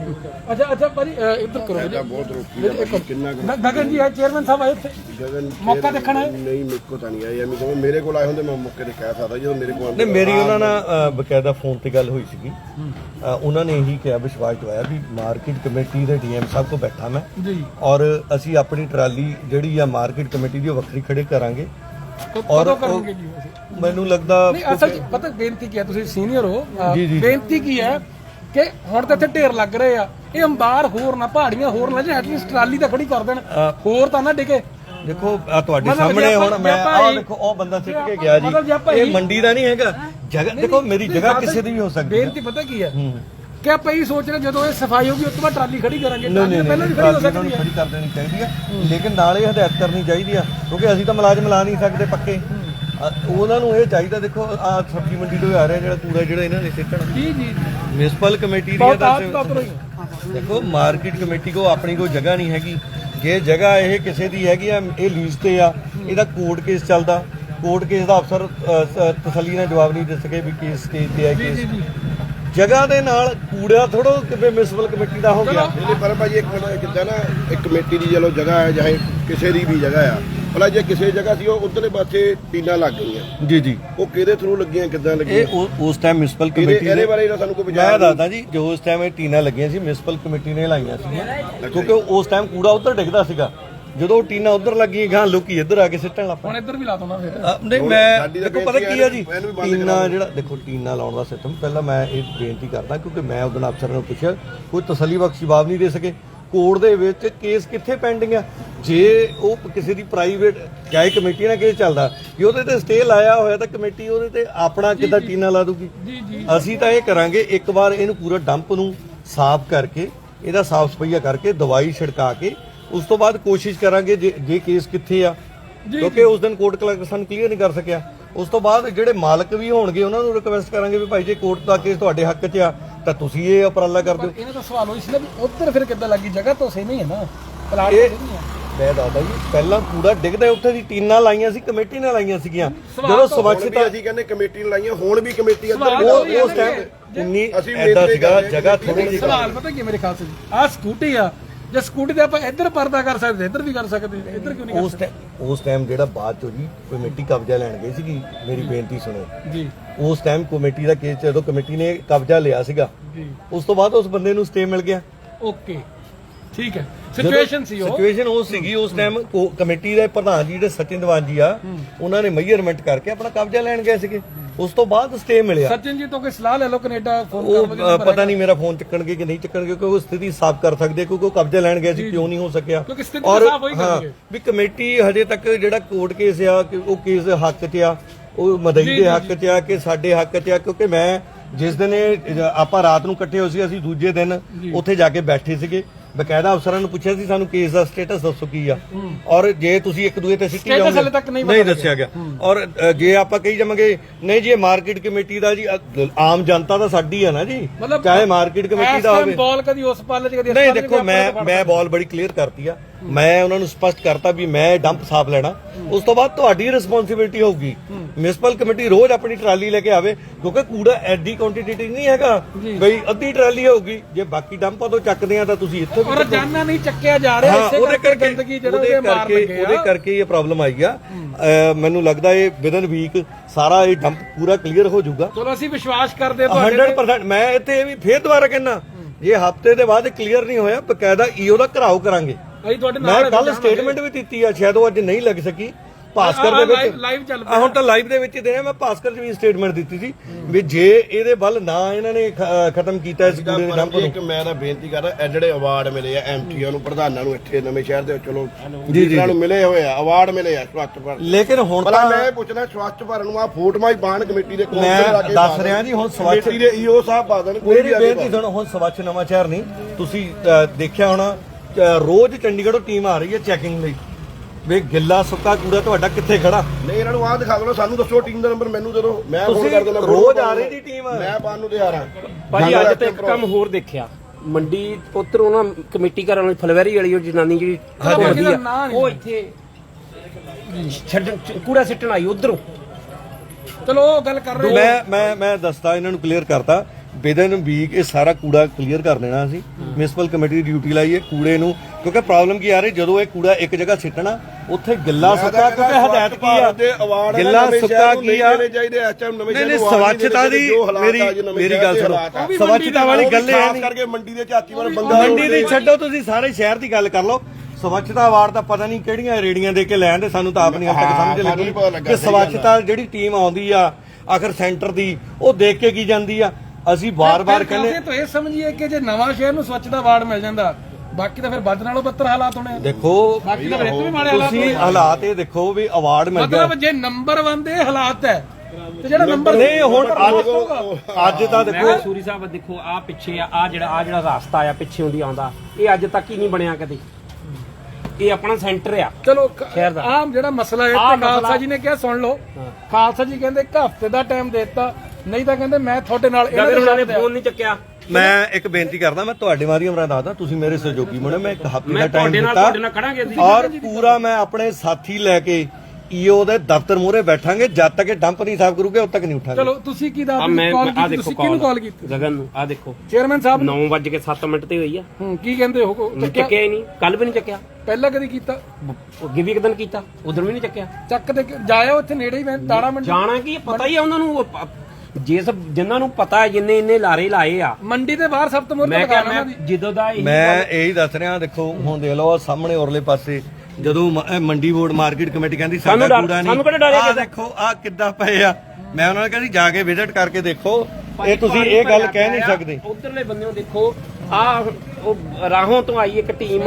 ਅੱਛਾ ਅੱਛਾ ਭਾਜੀ ਅ, ਇੱਧਰ ਕਰੋ ਜੀ। ਬਹੁਤ ਰੋਕੀ ਆ ਕਿੰਨਾ ਕੁ- ਗ- ਗਗਨ ਜੀ ਹੈ ਚੇਅਰਮੈਨ ਸਾਹਿਬ ਆਏ ਇੱਥੇ। ਗਗਨ ਮੌਕਾ ਦੇਖਣਾ ਹੈ ਨਹੀਂ ਮੇਰੇ ਕੋ ਤਾਂ ਨਹੀਂ ਆਈ ਐਵੇਂ ਜਿਵੇਂ ਮੇਰੇ ਕੋਲ ਆਏ ਹੁੰਦੇ ਮੈਂ ਮੌਕੇ ਤੇ ਕਹਿ ਸਕਦਾ ਜਦੋਂ ਮੇਰੇ ਕੋਲ ਨਹੀਂ ਮੇਰੀ ਉਹਨਾਂ ਨਾਲ ਅ, ਬਕਾਇਦਾ ਫੋਨ ਤੇ ਗੱਲ ਹੋਈ ਸੀਗੀ। ਅ, ਉਹਨਾਂ ਨੇ ਇਹੀ ਕਿਹਾ ਵਿਸ਼ਵਾਸ ਦਵਾਇਆ ਵੀ ਮਾਰਕੀਟ ਕਮੇਟੀ ਦੇ ਡੀਐਮ ਸਾਹਿਬ ਕੋ ਬੈਠਾ ਮੈਂ। ਜੀ। ਔਰ ਅਸੀਂ ਆਪਣੀ ਟਰਾਲੀ ਜਿਹੜੀ ਆ ਮਾਰਕੀਟ ਕਮੇਟੀ ਦੀ ਉਹ ਵੱਖਰੀ ਖੜੇ ਕਰਾਂਗੇ। ਔਰ ਉਹ- ਕਰਨਗੇ ਜੀ ਵੈਸੇ ਮੈਨੂੰ ਲੱਗਦਾ ਨਹੀਂ ਅਸਲ 'ਚ ਪਤਾ ਬੇਨਤੀ ਕੀ ਹੈ ਤੁਸੀਂ ਸੀਨੀਅਰ ਹੋ ਜੀ, ਜੀ। ਬੇਨਤੀ ਕੀ ਹੈ ਕਿ ਹੁਣ ਤਾਂ ਇੱਥੇ ਢੇਰ ਲੱਗ ਰਹੇ ਆ। ਇਹ ਅੰਬਾਰ ਹੋਰ ਨਾ ਪਹਾੜੀਆਂ ਹੋਰ ਨਾ ਜੇ ਐਟਲੀਸਟ ਟਰਾਲੀ ਤਾਂ ਖੜੀ ਕਰ ਦੇਣ। ਹੋਰ ਤਾਂ ਨਾ ਡਿਗੇ। ਦੇਖੋ ਆ ਤੁਹਾਡੇ ਮਤਲਬ ਸਾਹਮਣੇ ਜੇ ਆਪਾਂ- ਹੁਣ ਜੇ ਮੈਂ ਆਪਾਂ ਆਹ ਇਹ- ਦੇਖੋ ਉਹ ਬੰਦਾ ਸਿੱਟ ਜੇ ਕੇ ਗਿਆ ਜੀ। ਮਤਲਬ ਜੇ ਆਪਾਂ ਇਹ ਮੰਡੀ ਦਾ ਨਹੀਂ ਹੈਗਾ। ਜਗ੍ਹਾ ਦੇਖੋ ਮੇਰੀ ਜਗ੍ਹਾ ਕਿਸੇ ਦੀ ਵੀ ਹੋ ਸਕਦੀ ਹੈ। ਬੇਨਤੀ ਪਤਾ ਕੀ ਹੂੰ। ਕਿ ਆਪਾਂ ਇਹ ਸੋਚ ਰਹੇ ਜਦੋਂ ਇਹ ਸਫ਼ਾਈ ਹੋਗੀ ਉਸ ਤੋਂ ਬਾਅਦ ਟਰਾਲੀ ਖੜੀ ਕਰਾਂਗੇ। ਨਹੀਂ ਨਹੀਂ ਪਹਿਲਾਂ ਵੀ ਖੜੀ ਹੋ ਸਕਦੀ ਹੈ। ਖੜੀ ਕਰ ਦੇਣੀ ਚਾਹੀਦੀ ਆ। ਲੇਕਿਨ ਨਾਲ ਇਹ ਹਦਾਇਤ ਕਰਨੀ ਚਾਹੀਦੀ ਆ ਕਿਉਂਕਿ ਅਸੀਂ ਤਾਂ ਮੁਲਾਜ਼ਮ ਲਾ ਨਹੀਂ ਸਕਦੇ ਪੱਕੇ। ਉਹਨਾਂ ਨੂੰ ਇਹ ਚਾਹੀਦਾ ਦੇਖੋ ਆ ਸਬਜ਼ੀ ਮੰਡੀ ਤੋਂ ਆ ਰਿਹਾ ਜਿਹੜਾ ਕੂੜਾ ਜਿਹੜਾ ਇਹਨਾਂ ਨੇ ਸਿੱਟਣਾ। ਜੀ ਜੀ ਮਿਊਨਿਸਪਲ ਕਮੇਟੀ ਦੀ ਦੇਖੋ ਮਾਰਕੀਟ ਕਮੇਟੀ ਕੋ ਆਪਣੀ ਕੋਈ ਜਗ੍ਹਾ ਨਹੀਂ ਹੈਗੀ। ਜੇ ਜਗ੍ਹਾ ਇਹ ਕਿਸੇ ਦੀ ਹੈਗੀ ਆ ਇਹ ਲੀਜ਼ ਤੇ ਆ ਇਹਦਾ ਕੋਰਟ ਕੇਸ ਚੱਲਦਾ। ਕੋਰਟ ਕੇਸ ਦਾ ਅਫਸਰ ਤਸੱਲੀ ਨਾਲ ਜਵਾਬ ਨਹੀਂ ਦੇ ਸਕੇ ਵੀ ਕੇਸ ਸਟੇਜ ਤੇ ਹੈ ਕੇਸ ਜਗ੍ਹਾ ਦੇ ਨਾਲ ਕੂੜਾ ਥੋੜੋ ਕਿ ਮਿਊਨਿਸਪਲ ਕਮੇਟੀ ਦਾ ਹੋ ਗਿਆ? ਇਹਦੇ ਪਰ ਭਾਜੀ ਇੱਕ ਮਿੰਟ ਕਿੱਦਾਂ ਨਾ ਇੱਕ ਕਮੇਟੀ ਦੀ ਚਲੋ ਜਗ੍ਹਾ ਹੈ ਚਾਹੇ ਕਿਸੇ ਦੀ ਵੀ ਜਗ੍ਹਾ ਆ। ਭਲਾ ਜੇ ਕਿਸੇ ਜਗ੍ਹਾ ਸੀ ਉਹ ਉਧਰਲੇ ਪਾਸੇ ਟੀਨਾਂ ਲੱਗ ਗਈਆਂ। ਜੀ ਜੀ। ਉਹ ਕਿਹਦੇ ਥਰੂ ਲੱਗੀਆਂ ਕਿੱਦਾਂ ਲੱਗੀਆਂ? ਇਹ ਉਹ- ਉਸ ਟਾਈਮ ਮਿਊਨਿਸਪਲ ਇਹਦੇ ਕਮੇਟੀ ਇਹਦੇ ਨੇ ਬਾਰੇ ਤਾਂ ਸਾਨੂੰ ਕੋਈ ਮੈਂ ਵਿਚਾਰ ਦੱਸਦਾ ਜੀ ਜੋ ਉਸ ਟਾਈਮ ਇਹ ਟੀਨਾਂ ਲੱਗੀਆਂ ਸੀ ਮਿਊਨਿਸਪਲ ਕਮੇਟੀ ਨੇ ਲਾਈਆਂ ਸੀ ਕਿਉਂਕਿ ਉਸ ਟਾਈਮ ਕੂੜਾ ਉੱਧਰ ਡਿੱਗਦਾ ਸੀਗਾ। ਜਦੋਂ ਟੀਨਾਂ ਉੱਧਰ ਲੱਗੀਆਂ ਗਾਂ ਲੋਕੀ ਇੱਧਰ ਆ ਕੇ ਸਿੱਟਣ ਲੱਗ ਪਏ ਹੁਣ ਇੱਧਰ ਵੀ ਲਾ ਦੋ ਨਾ ਫਿਰ। ਅ, ਨਹੀਂ ਮੈਂ ਸਾਡੀ ਤਾਂ ਦੇਖੋ ਪਤਾ ਕੀ ਆ ਜੀ? ਇਹਨੂੰ ਵੀ ਬੰਦ ਟੀਨਾ ਜਿਹੜਾ ਦੇਖੋ ਟੀਨਾ ਲਾਉਣ ਦਾ ਸਿਸਟਮ ਪਹਿਲਾਂ ਮੈਂ ਇਹ ਬੇਨਤੀ ਕਰਦਾ ਕਿਉਂਕਿ ਮੈਂ ਉਹਦੋਂ ਅਫਸਰ ਨੂੰ ਪੁੱਛਿਆ ਕੋਈ ਤਸੱਲੀ ਬਖਸ਼ ਜਵਾਬ ਨਹੀਂ ਦੇ ਸਕੇ। ਕੋਰਟ ਦੇ ਵਿੱਚ ਕੇਸ ਕਿੱਥੇ ਪੈਂਡਿੰਗ ਆ? ਜੇ ਉਹ ਕਿਸੇ ਦੀ ਪ੍ਰਾਈਵੇਟ ਚਾਹੇ ਕਮੇਟੀ ਨਾਲ ਕੇਸ ਚੱਲਦਾ ਜੇ ਉਹਦੇ ਤੇ ਸਟੇ ਲਾਇਆ ਹੋਇਆ ਤਾਂ ਕਮੇਟੀ ਉਹਦੇ ਤੇ ਆਪਣਾ ਕਿੱਦਾਂ ਟੀਨਾ ਲਾ ਦੂਗੀ? ਜੀ ਜੀ। ਅਸੀਂ ਤਾਂ ਇਹ ਕਰਾਂਗੇ ਇੱਕ ਵਾਰ ਇਹਨੂੰ ਪੂਰਾ ਡੰਪ ਨੂੰ ਸਾਫ਼ ਕਰਕੇ ਇਹਦਾ ਸਾਫ਼ ਸਫਾਈਆ ਕਰਕੇ ਦਵਾਈ ਛਿੜਕਾ ਕੇ ਉਸ ਤੋਂ ਬਾਅਦ ਕੋਸ਼ਿਸ਼ ਕਰਾਂਗੇ ਜੇ ਜੇ ਕੇਸ ਕਿੱਥੇ ਆ। ਕਿਉਂਕਿ ਉਸ ਦਿਨ ਕੋਰਟ ਕਲੈਕਟਰ ਸਾਨੂੰ ਕਲੀਅਰ ਨਹੀਂ ਕਰ ਸਕਿਆ। ਉਸ ਤੋਂ ਬਾਅਦ ਜਿਹੜੇ ਮਾਲਕ ਵੀ ਹੋਣਗੇ ਉਹਨਾਂ ਨੂੰ ਰਿਕਵੈਸਟ ਕਰਾਂਗੇ ਵੀ ਭਾਈ ਜੇ ਕੋਰਟ ਦਾ ਕੇਸ ਤੁਹਾਡੇ ਹੱਕ 'ਚ ਆ ਤਾਂ ਤੁਸੀਂ ਇਹ ਉਪਰਾਲਾ ਕਰ ਦਿਓ। ਇਹਨਾਂ ਦਾ ਸਵਾਲ ਹੋਈ ਸੀ ਨਾ ਵੀ ਉੱਧਰ ਫਿਰ ਕਿੱਦਾਂ ਲੱਗੀ ਜਗ੍ਹਾ ਤਾਂ ਸੇਮ ਹੀ ਹੈ ਨਾ। ਪਲਾਟ ਨਹੀਂ ਹੈ। ਮੈਂ ਦੱਸਦਾ ਜੀ ਪਹਿਲਾਂ ਪੂਰਾ ਡਿੱਗਦਾ ਉੱਥੇ ਦੀ ਟੀਨਾਂ ਲਾਈਆਂ ਸੀ ਕਮੇਟੀ ਨੇ ਲਾਈਆਂ ਸੀਗੀਆਂ। ਜਦੋਂ ਸਵੱਛਤਾ ਅਸੀਂ ਕਹਿੰਦੇ ਕਮੇਟੀ ਨੇ ਲਾਈਆਂ ਹੁਣ ਵੀ ਕਮੇਟੀ ਅੰਦਰ ਉਹ ਉਸ ਟਾਈਮ ਇੰਨੀ ਅਸੀਂ ਐਡਾ ਸੀਗਾ ਜਗ੍ਹਾ ਥੋੜੀ ਜਿਹੀ ਸਵਾਲ ਪਤਾ ਕੀ ਮੇਰੇ ਖਿਆਲ ਸੇ ਆਹ ਸਕੂਟੀ ਆ ਜੇ ਸਕੂਟੀ ਤੇ ਆਪਾਂ ਇੱਧਰ ਪਰਦਾ ਕਰ ਸਕਦੇ ਇੱਧਰ ਵੀ ਕਰ ਸਕਦੇ ਇੱਧਰ ਕਿਉਂ ਨਹੀਂ ਕਰ ਉਸ ਟਾਈਮ ਉਸ ਟਾਈਮ ਜਿਹੜਾ ਬਾਅਦ ਚੋਂ ਜੀ ਕਮੇਟੀ ਕਬਜ਼ਾ ਲੈਣ ਗਈ ਸੀਗੀ ਮੇਰੀ ਬੇਨਤੀ ਸੁਣੋ। ਸਕਦੇ ਜੀ। ਉਸ ਟਾਈਮ ਕਮੇਟੀ ਦਾ ਕੇਸ ਜਦੋਂ ਕਮੇਟੀ ਨੇ ਕਬਜ਼ਾ ਲਿਆ ਸੀਗਾ ਜੀ। ਉਸ ਤੋਂ ਬਾਅਦ ਉਸ ਬੰਦੇ ਨੂੰ ਸਟੇ ਮਿਲ ਗਿਆ। ਓਕੇ। ਠੀਕ ਹੈ। ਸਿਚੁਏਸ਼ਨ ਸੀ ਉਹ। ਸਿਚੁਏਸ਼ਨ ਉਹ ਸੀਗੀ ਉਸ ਟਾਈਮ ਕਮੇਟੀ ਦੇ ਪ੍ਰਧਾਨ ਜੀ ਜਿਹੜੇ ਸਚਿਨ ਦੀਵਾਨ ਜੀ ਆ ਉਹਨਾਂ ਨੇ ਮੈਜ਼ਰਮੈਂਟ ਕਰਕੇ ਆਪਣਾ ਕਬਜ਼ਾ ਲੈਣ ਗਏ ਸੀਗੇ। ਉਸ ਤੋਂ ਬਾਅਦ ਸਟੇ ਮਿਲਿਆ। ਸਚਿਨ ਜੀ ਤੋਂ ਕੋਈ ਸਲਾਹ ਲੈ ਲਓ ਕੈਨੇਡਾ ਫੋਨ ਉਹ ਕਰ ਅ, ਪਤਾ ਨਹੀਂ ਮੇਰਾ ਫੋਨ ਚੱਕਣਗੇ ਕਿ ਨਹੀਂ ਚੱਕਣਗੇ ਕਿਉਂਕਿ ਉਹ ਸਥਿਤੀ ਸਾਫ਼ ਕਰ ਸਕਦੇ ਕਿਉਂਕਿ ਉਹ ਕਬਜ਼ਾ ਲੈਣ ਗਏ ਸੀ ਕਿਉਂ ਨਹੀਂ ਹੋ ਸਕਿਆ। ਕਿਉਂਕਿ ਸਥਿਤੀ ਤਾਂ ਸਾਫ਼ ਹੋਈ ਹਾਂ, ਕਰਨਗੇ। ਵੀ ਕਮੇਟੀ ਹਜੇ ਤੱਕ ਜਿਹੜਾ ਕੋਰਟ ਕੇਸ ਆ ਕਿ ਉਹ ਕੇਸ ਹੱਕ 'ਚ ਆ ਉਹ ਮਦਈ ਦੇ ਹੱਕ 'ਚ ਆ ਕਿ ਸਾਡੇ ਹੱਕ 'ਚ ਆ ਕਿਉਂਕਿ ਮੈਂ ਜਿਸ ਦਿਨ ਇਹ ਆਪਾਂ ਰਾਤ ਨੂੰ ਇਕੱਠੇ ਹੋਏ ਸੀ ਅਸੀਂ ਦੂਜੇ ਦਿਨ ਉੱਥੇ ਜਾ ਕੇ ਬੈਠੇ ਸੀਗੇ। ਬਕਾਇਦਾ ਅਫਸਰਾਂ ਨੂੰ ਪੁੱਛਿਆ ਸੀ ਸਾਨੂੰ ਕੇਸ ਦਾ ਸਟੇਟਸ ਦੱਸੋ ਕੀ ਆ। ਔਰ ਜੇ ਤੁਸੀਂ ਇੱਕ ਦੂਏ ਤੇ ਸਿੱਟੀ ਜਾਓਗੇ ਹਾਲੇ ਤੱਕ ਨਹੀਂ ਨਹੀਂ ਦੱਸਿਆ ਗਿਆ। ਔਰ ਅ, ਜੇ ਆਪਾਂ ਕਹੀ ਜਾਵਾਂਗੇ ਨਹੀਂ ਜੀ ਇਹ ਮਾਰਕੀਟ ਕਮੇਟੀ ਦਾ ਜੀ ਅ, ਆਮ ਜਨਤਾ ਤਾਂ ਸਾਡੀ ਆ ਨਾ ਜੀ। ਮਤਲਬ ਚਾਹੇ ਮਾਰਕੀਟ ਕਮੇਟੀ ਦਾ ਹੋਵੇ। ਬਾਲ ਕਦੀ ਉਸ ਪਾਲੇ ਚ ਕਦੀ ਇਸ ਨਹੀਂ ਪਾਲੇ ਚ, ਦੇਖੋ ਮੈਂ ਆਪਾਂ ਮੈਂ ਬਾਲ ਬੜੀ ਕਲੀਅਰ ਕਰਤੀ ਆ। ਮੈਂ ਉਹਨਾਂ ਨੂੰ ਸਪਸ਼ਟ ਕਰਤਾ ਵੀ ਮੈਂ ਡੰਪ ਸਾਫ਼ ਲੈਣਾ। ਉਸ ਤੋਂ ਬਾਅਦ ਤੁਹਾਡੀ ਰਿਸਪੌਂਸਿਬਿਲਟੀ ਹੋਊਗੀ। ਮਿਊਨਿਸਪਲ ਕਮੇਟੀ ਰੋਜ਼ ਆਪਣੀ ਟਰਾਲੀ ਲੈ ਕੇ ਆਵੇ ਕਿਉਂਕਿ ਕੂੜਾ ਐਡੀ ਕੁਆਂਟੀਟੀ ਨਹੀਂ ਹੈਗਾ। ਬਈ ਅੱਧੀ ਟਰਾਲੀ ਹੋਊਗੀ। ਜੇ ਬਾਕੀ ਡੰਪਾਂ ਤੋਂ ਚੱਕਦੇ ਆ ਤਾਂ ਤੁਸੀਂ ਇੱਥੇ ਵੀ ਰੋਜ਼ਾਨਾ ਨਹੀਂ ਚੱਕਿਆ ਜਾ ਰਿਹਾ ਇਸੇ ਕਰਕੇ ਗੰਦਗੀ ਜਿਹੜਾ ਉਹਦੇ ਮਾਰ ਲੱਗੇ ਉਹਦੇ ਕਰਕੇ ਇਹ ਪ੍ਰੋਬਲਮ ਆਈ ਆ। ਮੈਨੂੰ ਲੱਗਦਾ ਇਹ ਵਿਦਨ ਵੀਕ ਸਾਰਾ ਇਹ ਡੰਪ ਪੂਰਾ ਕਲੀਅਰ ਹੋ ਜਾਊਗਾ। ਚਲੋ ਅਸੀਂ ਵਿਸ਼ਵਾਸ ਕਰਦੇ ਤੁਹਾਡੇ ਤੇ। 100% ਮੈਂ ਇੱਥੇ ਇਹ ਵੀ ਫੇਰ ਦੁਬਾਰਾ ਕਹਿਣਾ ਜੇ ਹਫ਼ਤੇ ਦੇ ਬਾਅਦ ਕਲੀਅਰ ਨਹੀਂ ਹੋਇਆ ਬਕਾਇਦਾ ਈਓ ਦਾ ਘਰਾਓ ਕਰਾਂਗੇ। ਅਸੀਂ ਤੁਹਾਡੇ ਮੈਂ ਨਾਲ ਕੱਲ ਸਟੇਟਮੈਂਟ ਵੀ ਦਿੱਤੀ ਆ ਸ਼ਾਇਦ ਉਹ ਅੱਜ ਨਹੀਂ ਲੱਗ ਸਕੀ। ਭਾਸਕਰ ਦੇ ਵਿੱਚ ਲਾਈਵ ਚੱਲ ਹੁਣ ਤਾਂ ਲਾਈਵ ਦੇ ਵਿੱਚ ਹੀ ਦੇਣਾ ਮੈਂ ਭਾਸਕਰ 'ਚ ਵੀ ਸਟੇਟਮੈਂਟ ਦਿੱਤੀ ਸੀ ਵੀ ਜੇ ਇਹਦੇ ਵੱਲ ਨਾ ਇਹਨਾਂ ਨੇ ਖਤਮ ਕੀਤਾ ਇਸ ਕੂੜੇ ਦੇ ਡੰਪ ਨੂੰ ਇੱਕ ਮੈਂ ਤਾਂ ਬੇਨਤੀ ਕਰਦਾ ਇਹ ਜਿਹੜੇ ਅਵਾਰਡ ਮਿਲੇ ਆ ਐਮਟੀਓ ਨੂੰ ਪ੍ਰਧਾਨਾਂ ਨੂੰ ਇੱਥੇ ਨਵੇਂ ਸ਼ਹਿਰ ਦੇ ਚਲੋ ਜੀ, ਜੀ। ਨੂੰ ਮਿਲੇ ਹੋਏ ਆ ਅਵਾਰਡ ਮਿਲੇ ਆ ਸਵੱਛ ਭਾਰਤ ਲੇਕਿਨ ਹੁਣ ਤਾਂ ਮੈਂ ਇਹ ਪੁੱਛਣਾ ਸਵੱਛ ਭਾਰਤ ਨੂੰ ਆ ਫੋਟੋਆਂ ਹੀ ਪਾਣ ਕਮੇਟੀ ਦੇ ਕੋਲ ਮੈਂ ਦੱਸ ਰਿਹਾ ਜੀ ਹੁਣ ਸਵੱਛ ਕਮੇਟੀ ਦੇ ਈਓ ਸਾਹਿਬ ਬਾਦਨ ਕੋਈ ਵੀ ਬੇਨਤੀ ਸੁਣੋ ਹੁਣ ਸਵੱਛ ਨਵਾਂ ਸ਼ਹਿਰ ਨਹੀਂ ਤੁਸੀਂ ਦੇਖਿਆ ਹੋਣਾ ਰੋਜ਼ ਚੰਡੀਗੜ੍ਹੋਂ ਟੀਮ ਆ ਰਹੀ ਹੈ ਚੈਕਿੰਗ ਲਈ। ਵੀ ਗਿੱਲਾ ਸੁੱਕਾ ਕੂੜਾ ਤੁਹਾਡਾ ਕਿੱਥੇ ਖੜਾ? ਨਹੀਂ ਇਹਨਾਂ ਨੂੰ ਆਹ ਦਿਖਾ ਦਿਓ ਸਾਨੂੰ ਦੱਸੋ ਟੀਮ ਦਾ ਨੰਬਰ ਮੈਨੂੰ ਦੇ ਦਿਓ ਮੈਂ ਫੋਨ ਤੁਸੀਂ ਕਰ ਦਿੰਦਾ ਰੋਜ਼ ਆ ਰਹੀ ਜੀ ਟੀਮ ਮੈਂ ਪਾਣ ਨੂੰ ਤਿਆਰ ਹਾਂ। ਭਾਜੀ ਅੱਜ ਤਾਂ ਇੱਕ ਕੰਮ ਹੋਰ ਦੇਖਿਆ। ਮੰਡੀ ਉੱਧਰ ਉਹਨਾਂ ਕਮੇਟੀ ਘਰਾਂ ਵਾਲੀ ਫਲਵੈਰੀ ਵਾਲੀ ਉਹ ਜਨਾਨੀ ਜਿਹੜੀ ਘੁੰਮਦੀ ਆ। ਉਹ ਇੱਥੇ ਛੱਡਣ ਕੂੜਾ ਸਿੱਟਣ ਆਈ ਉਧਰੋਂ। ਚਲੋ ਉਹ ਗੱਲ ਕਰ ਰਹੇ ਮੈਂ ਮੈਂ ਮੈਂ ਦੱਸਦਾ ਇਹਨਾਂ ਨੂੰ ਕਲੀਅਰ ਕਰਤਾ। ਵਿਦਨ ਵੀਕ ਇਹ ਸਾਰਾ ਕੂੜਾ ਕਲੀਅਰ ਕਰ ਦੇਣਾ ਅਸੀਂ। ਮਿਊਨਿਸਪਲ ਕਮੇਟੀ ਦੀ ਡਿਊਟੀ ਲਾਈ ਹੈ ਕੂੜੇ ਨੂੰ। ਕਿਉਂਕਿ ਪ੍ਰੋਬਲਮ ਕੀ ਆ ਰਹੀ ਜਦੋਂ ਇਹ ਕੂੜਾ ਇੱਕ ਜਗ੍ਹਾ ਸਿੱਟਣਾ ਉੱਥੇ ਗਿੱਲਾ ਸੁੱਕਾ ਕਿਉਂਕਿ ਹਦਾਇਤ ਕੀ ਆ? ਗਿੱਲਾ ਸੁੱਕਾ ਕੀ ਆ? ਨਹੀਂ ਨਹੀਂ ਸ਼ਹਿਰ ਨੂੰ award ਸਵੱਛਤਾ ਦੀ ਮੇਰੀ ਮੇਰੀ ਗੱਲ ਸੁਣੋ। ਸਵੱਛਤਾ ਵਾਲੀ ਗੱਲ ਇਹ ਨਹੀਂ। ਕਰਕੇ ਮੰਡੀ ਦੇ ਝਾਤੀ ਵਾਲੇ ਬੰਦਾ ਮੰਡੀ ਦੀ ਛੱਡੋ ਤੁਸੀਂ ਸਾਰੇ ਸ਼ਹਿਰ ਦੀ ਗੱਲ ਕਰ ਲਓ। ਸਵੱਛਤਾ ਅਵਾਰਡ ਤਾਂ ਪਤਾ ਨਹੀਂ ਕਿਹੜੀਆਂ ਰੇੜੀਆਂ ਦੇ ਕੇ ਲੈਣ ਦੇ ਸਾਨੂੰ ਤਾਂ ਆਪ ਨਹੀਂ ਤੱਕ ਸਮਝ ਲੱਗੀ ਕਿ। ਸਵੱਛਤਾ ਜਿਹੜੀ ਟੀਮ ਆਉਂਦੀ ਆ ਆਖਰ ਸੈਂਟਰ ਦੀ ਉਹ ਦੇਖ ਕੇ ਕੀ ਜਾਂਦੀ ਆ? ਅਸੀਂ ਬਾਰ-ਬਾਰ ਕਹਿੰਦੇ ਕਹਿੰਦੇ ਤਾਂ ਇਹ ਸਮਝੀਏ ਕਿ ਜੇ ਨਵਾਂ ਸ਼ਹਿਰ ਨੂੰ ਸਵੱਛਤਾ ਅਵਾਰਡ ਮਿਲ ਜਾਂਦਾ ਬਾਕੀ ਤਾਂ ਫਿਰ ਵੱਧ ਨਾਲੋਂ ਬੱਤਰ ਹਾਲਾਤ ਹੋਣੇ ਆ। ਦੇਖੋ ਬਾਕੀ ਤਾਂ ਫਿਰ ਵੀ ਮਾੜੇ ਹਾਲਾਤ ਤੁਸੀਂ ਹੋਣੇ ਆ। ਹਾਲਾਤ ਇਹ ਦੇਖੋ ਵੀ ਅਵਾਰਡ ਮਿਲ ਗਿਆ ਮਤਲਬ ਜੇ ਨੰਬਰ 1 ਦੇ ਹਾਲਾਤ ਹੈ ਤੇ ਜਿਹੜਾ ਨੰਬਰ ਨਹੀਂ ਹੁਣ ਅੱਜ ਅੱਜ ਤਾਂ ਦੇਖੋ ਸੂਰੀ ਸਾਹਿਬ ਦੇਖੋ ਆ ਪਿੱਛੇ ਆ ਆ ਜਿਹੜਾ ਆ ਜਿਹੜਾ ਰਸਤਾ ਆ ਪਿੱਛੇ ਹੁੰਦੀ ਆਉਂਦਾ ਇਹ ਅੱਜ ਤੱਕ ਹੀ ਨਹੀਂ ਬਣਿਆ ਕਦੇ ਇਹ ਆਪਣਾ ਸੈਂਟਰ ਆ। ਚਲੋ ਸ਼ਹਿਰ ਦਾ। ਆਮ ਜਿਹੜਾ ਮਸਲਾ ਹੈ ਆਹ ਤੇ ਖਾਲਸਾ ਜੀ ਨੇ ਕਿਹਾ ਸੁਣ ਲਓ। ਖਾਲਸਾ ਜੀ ਕਹਿੰਦੇ ਇੱਕ ਹਫ਼ਤੇ ਦਾ ਟਾਈਮ ਦੇ ਦਿੱਤਾ। ਨਹੀਂ ਤਾਂ ਕਹਿੰਦੇ ਮੈਂ ਤੁਹਾਡੇ ਨਾਲ ਇਹਨਾਂ ਜਦ ਦੇ ਉਹਨਾਂ ਨੇ। ਫੋਨ ਨਹੀਂ ਚੱਕਿਆ। ਮੈਂ ਇੱਕ ਬੇਨਤੀ ਕਰਦਾ ਮੈਂ ਤੁਹਾਡੇ ਮਾਧਿਅਮ ਰਾਹੀਂ ਦੱਸਦਾ ਤੁਸੀਂ ਮੇਰੇ ਸਹਿਯੋਗੀ ਬਣੇ ਮੈਂ ਇੱਕ ਹਫ਼ਤੇ ਦਾ ਮੈਂ ਟਾਈਮ ਤੁਹਾਡੇ ਨਾਲ ਦਿੱਤਾ। ਤੁਹਾਡੇ ਨਾਲ ਖੜਾਂਗੇ ਅਸੀਂ। ਔਰ ਪੂਰਾ ਮੈਂ ਆਪਣੇ ਸਾਥੀ ਲੈ ਕੇ ਈਓ ਦੇ ਦਫ਼ਤਰ ਮੂਹਰੇ ਬੈਠਾਂਗੇ ਜਦ ਤੱਕ ਇਹ ਡੰਪ ਨਹੀਂ ਸਾਫ਼ ਕਰੂਗੇ ਉਦ ਤੱਕ ਨਹੀਂ ਉਠਾਂਗੇ। ਚਲੋ ਤੁਸੀਂ ਕੀ ਦਾ ਆ ਮੈਂ ਕਾਲ ਆ ਕੀਤੀ? ਦੇਖੋ ਤੁਸੀਂ ਕਿਹਨੂੰ ਕਾਲ ਕੀਤੀ? ਗਗਨ ਨੂੰ ਆ ਦੇਖੋ। ਚੇਅਰਮੈਨ ਸਾਹਿਬ? 9:07 ਮਿੰਟ ਤੇ ਹੋਈ ਆ। ਹੂੰ ਕੀ ਕਹਿੰਦੇ ਹੋ? ਚੱਕਿਆ? ਚੱਕਿਆ ਹੀ ਨਹੀਂ। ਕੱਲ ਵੀ ਨਹੀਂ ਚੱਕਿਆ। ਪਹਿਲਾਂ ਕਦੀ ਕੀਤਾ? ਅੱਗੇ ਵੀ ਇੱਕ ਦਿਨ ਕੀਤਾ ਉਧਰ ਵੀ ਨਹੀਂ ਚੱਕਿਆ। ਚੱਕ ਦੇ ਕੇ- ਜਾਇਆ ਉੱਥੇ ਨੇੜੇ ਹੀ ਮੈਂ ਤਾੜਾ ਮੰਡੀ ਜਾਣਾ ਕੀ ਪਤਾ ਹੀ ਆ ਉਹਨਾਂ ਨੂੰ ਉਹ ਪ- ਜੇ ਸਭ ਜਿਨ੍ਹਾਂ ਨੂੰ ਪਤਾ ਹੈ ਜਿੰਨੇ ਇੰਨੇ ਲਾਰੇ ਲਾਏ ਆ। ਮੰਡੀ ਦੇ ਬਾਹਰ ਸਭ ਤੋਂ ਮੋਰ ਮੈਂ ਕਿਹਾ ਮੈਂ ਜਦੋਂ ਦਾ ਇਹੀ ਮੈਂ ਇਹੀ ਦੱਸ ਰਿਹਾ ਦੇਖੋ ਹੁਣ ਦੇਖ ਲਓ ਆਹ ਸਾਹਮਣੇ ਔਰਲੇ ਪਾਸੇ ਜਦੋਂ ਮ- ਇਹ ਮੰਡੀ ਬੋਰਡ ਮਾਰਕੀਟ ਕਮੇਟੀ ਕਹਿੰਦੀ ਸਾਨੂੰ ਸਾਡਾ ਡਰ- ਕੂੜਾ ਨਹੀਂ। ਸਾਨੂੰ ਕਿਹੜਾ ਡਰ ਹੈ ਆਹ ਕਿਸੇ ਦਾ? ਦੇਖੋ ਆ ਕਿੱਦਾਂ ਪਏ ਆ। ਮੈਂ ਉਹਨਾਂ ਨੂੰ ਕਹਿੰਦੀ ਜਾ ਕੇ ਵਿਜ਼ਿਟ ਕਰਕੇ ਦੇਖੋ। ਇਹ ਤੁਸੀਂ ਇਹ ਗੱਲ ਕਹਿ ਨਹੀਂ ਸਕਦੇ। ਉਧਰਲੇ ਬੰਨਿਓ ਦੇਖੋ ਆ ਉਹ ਰਾਹੋਂ ਤੋਂ ਆਈ ਇੱਕ ਟੀਮ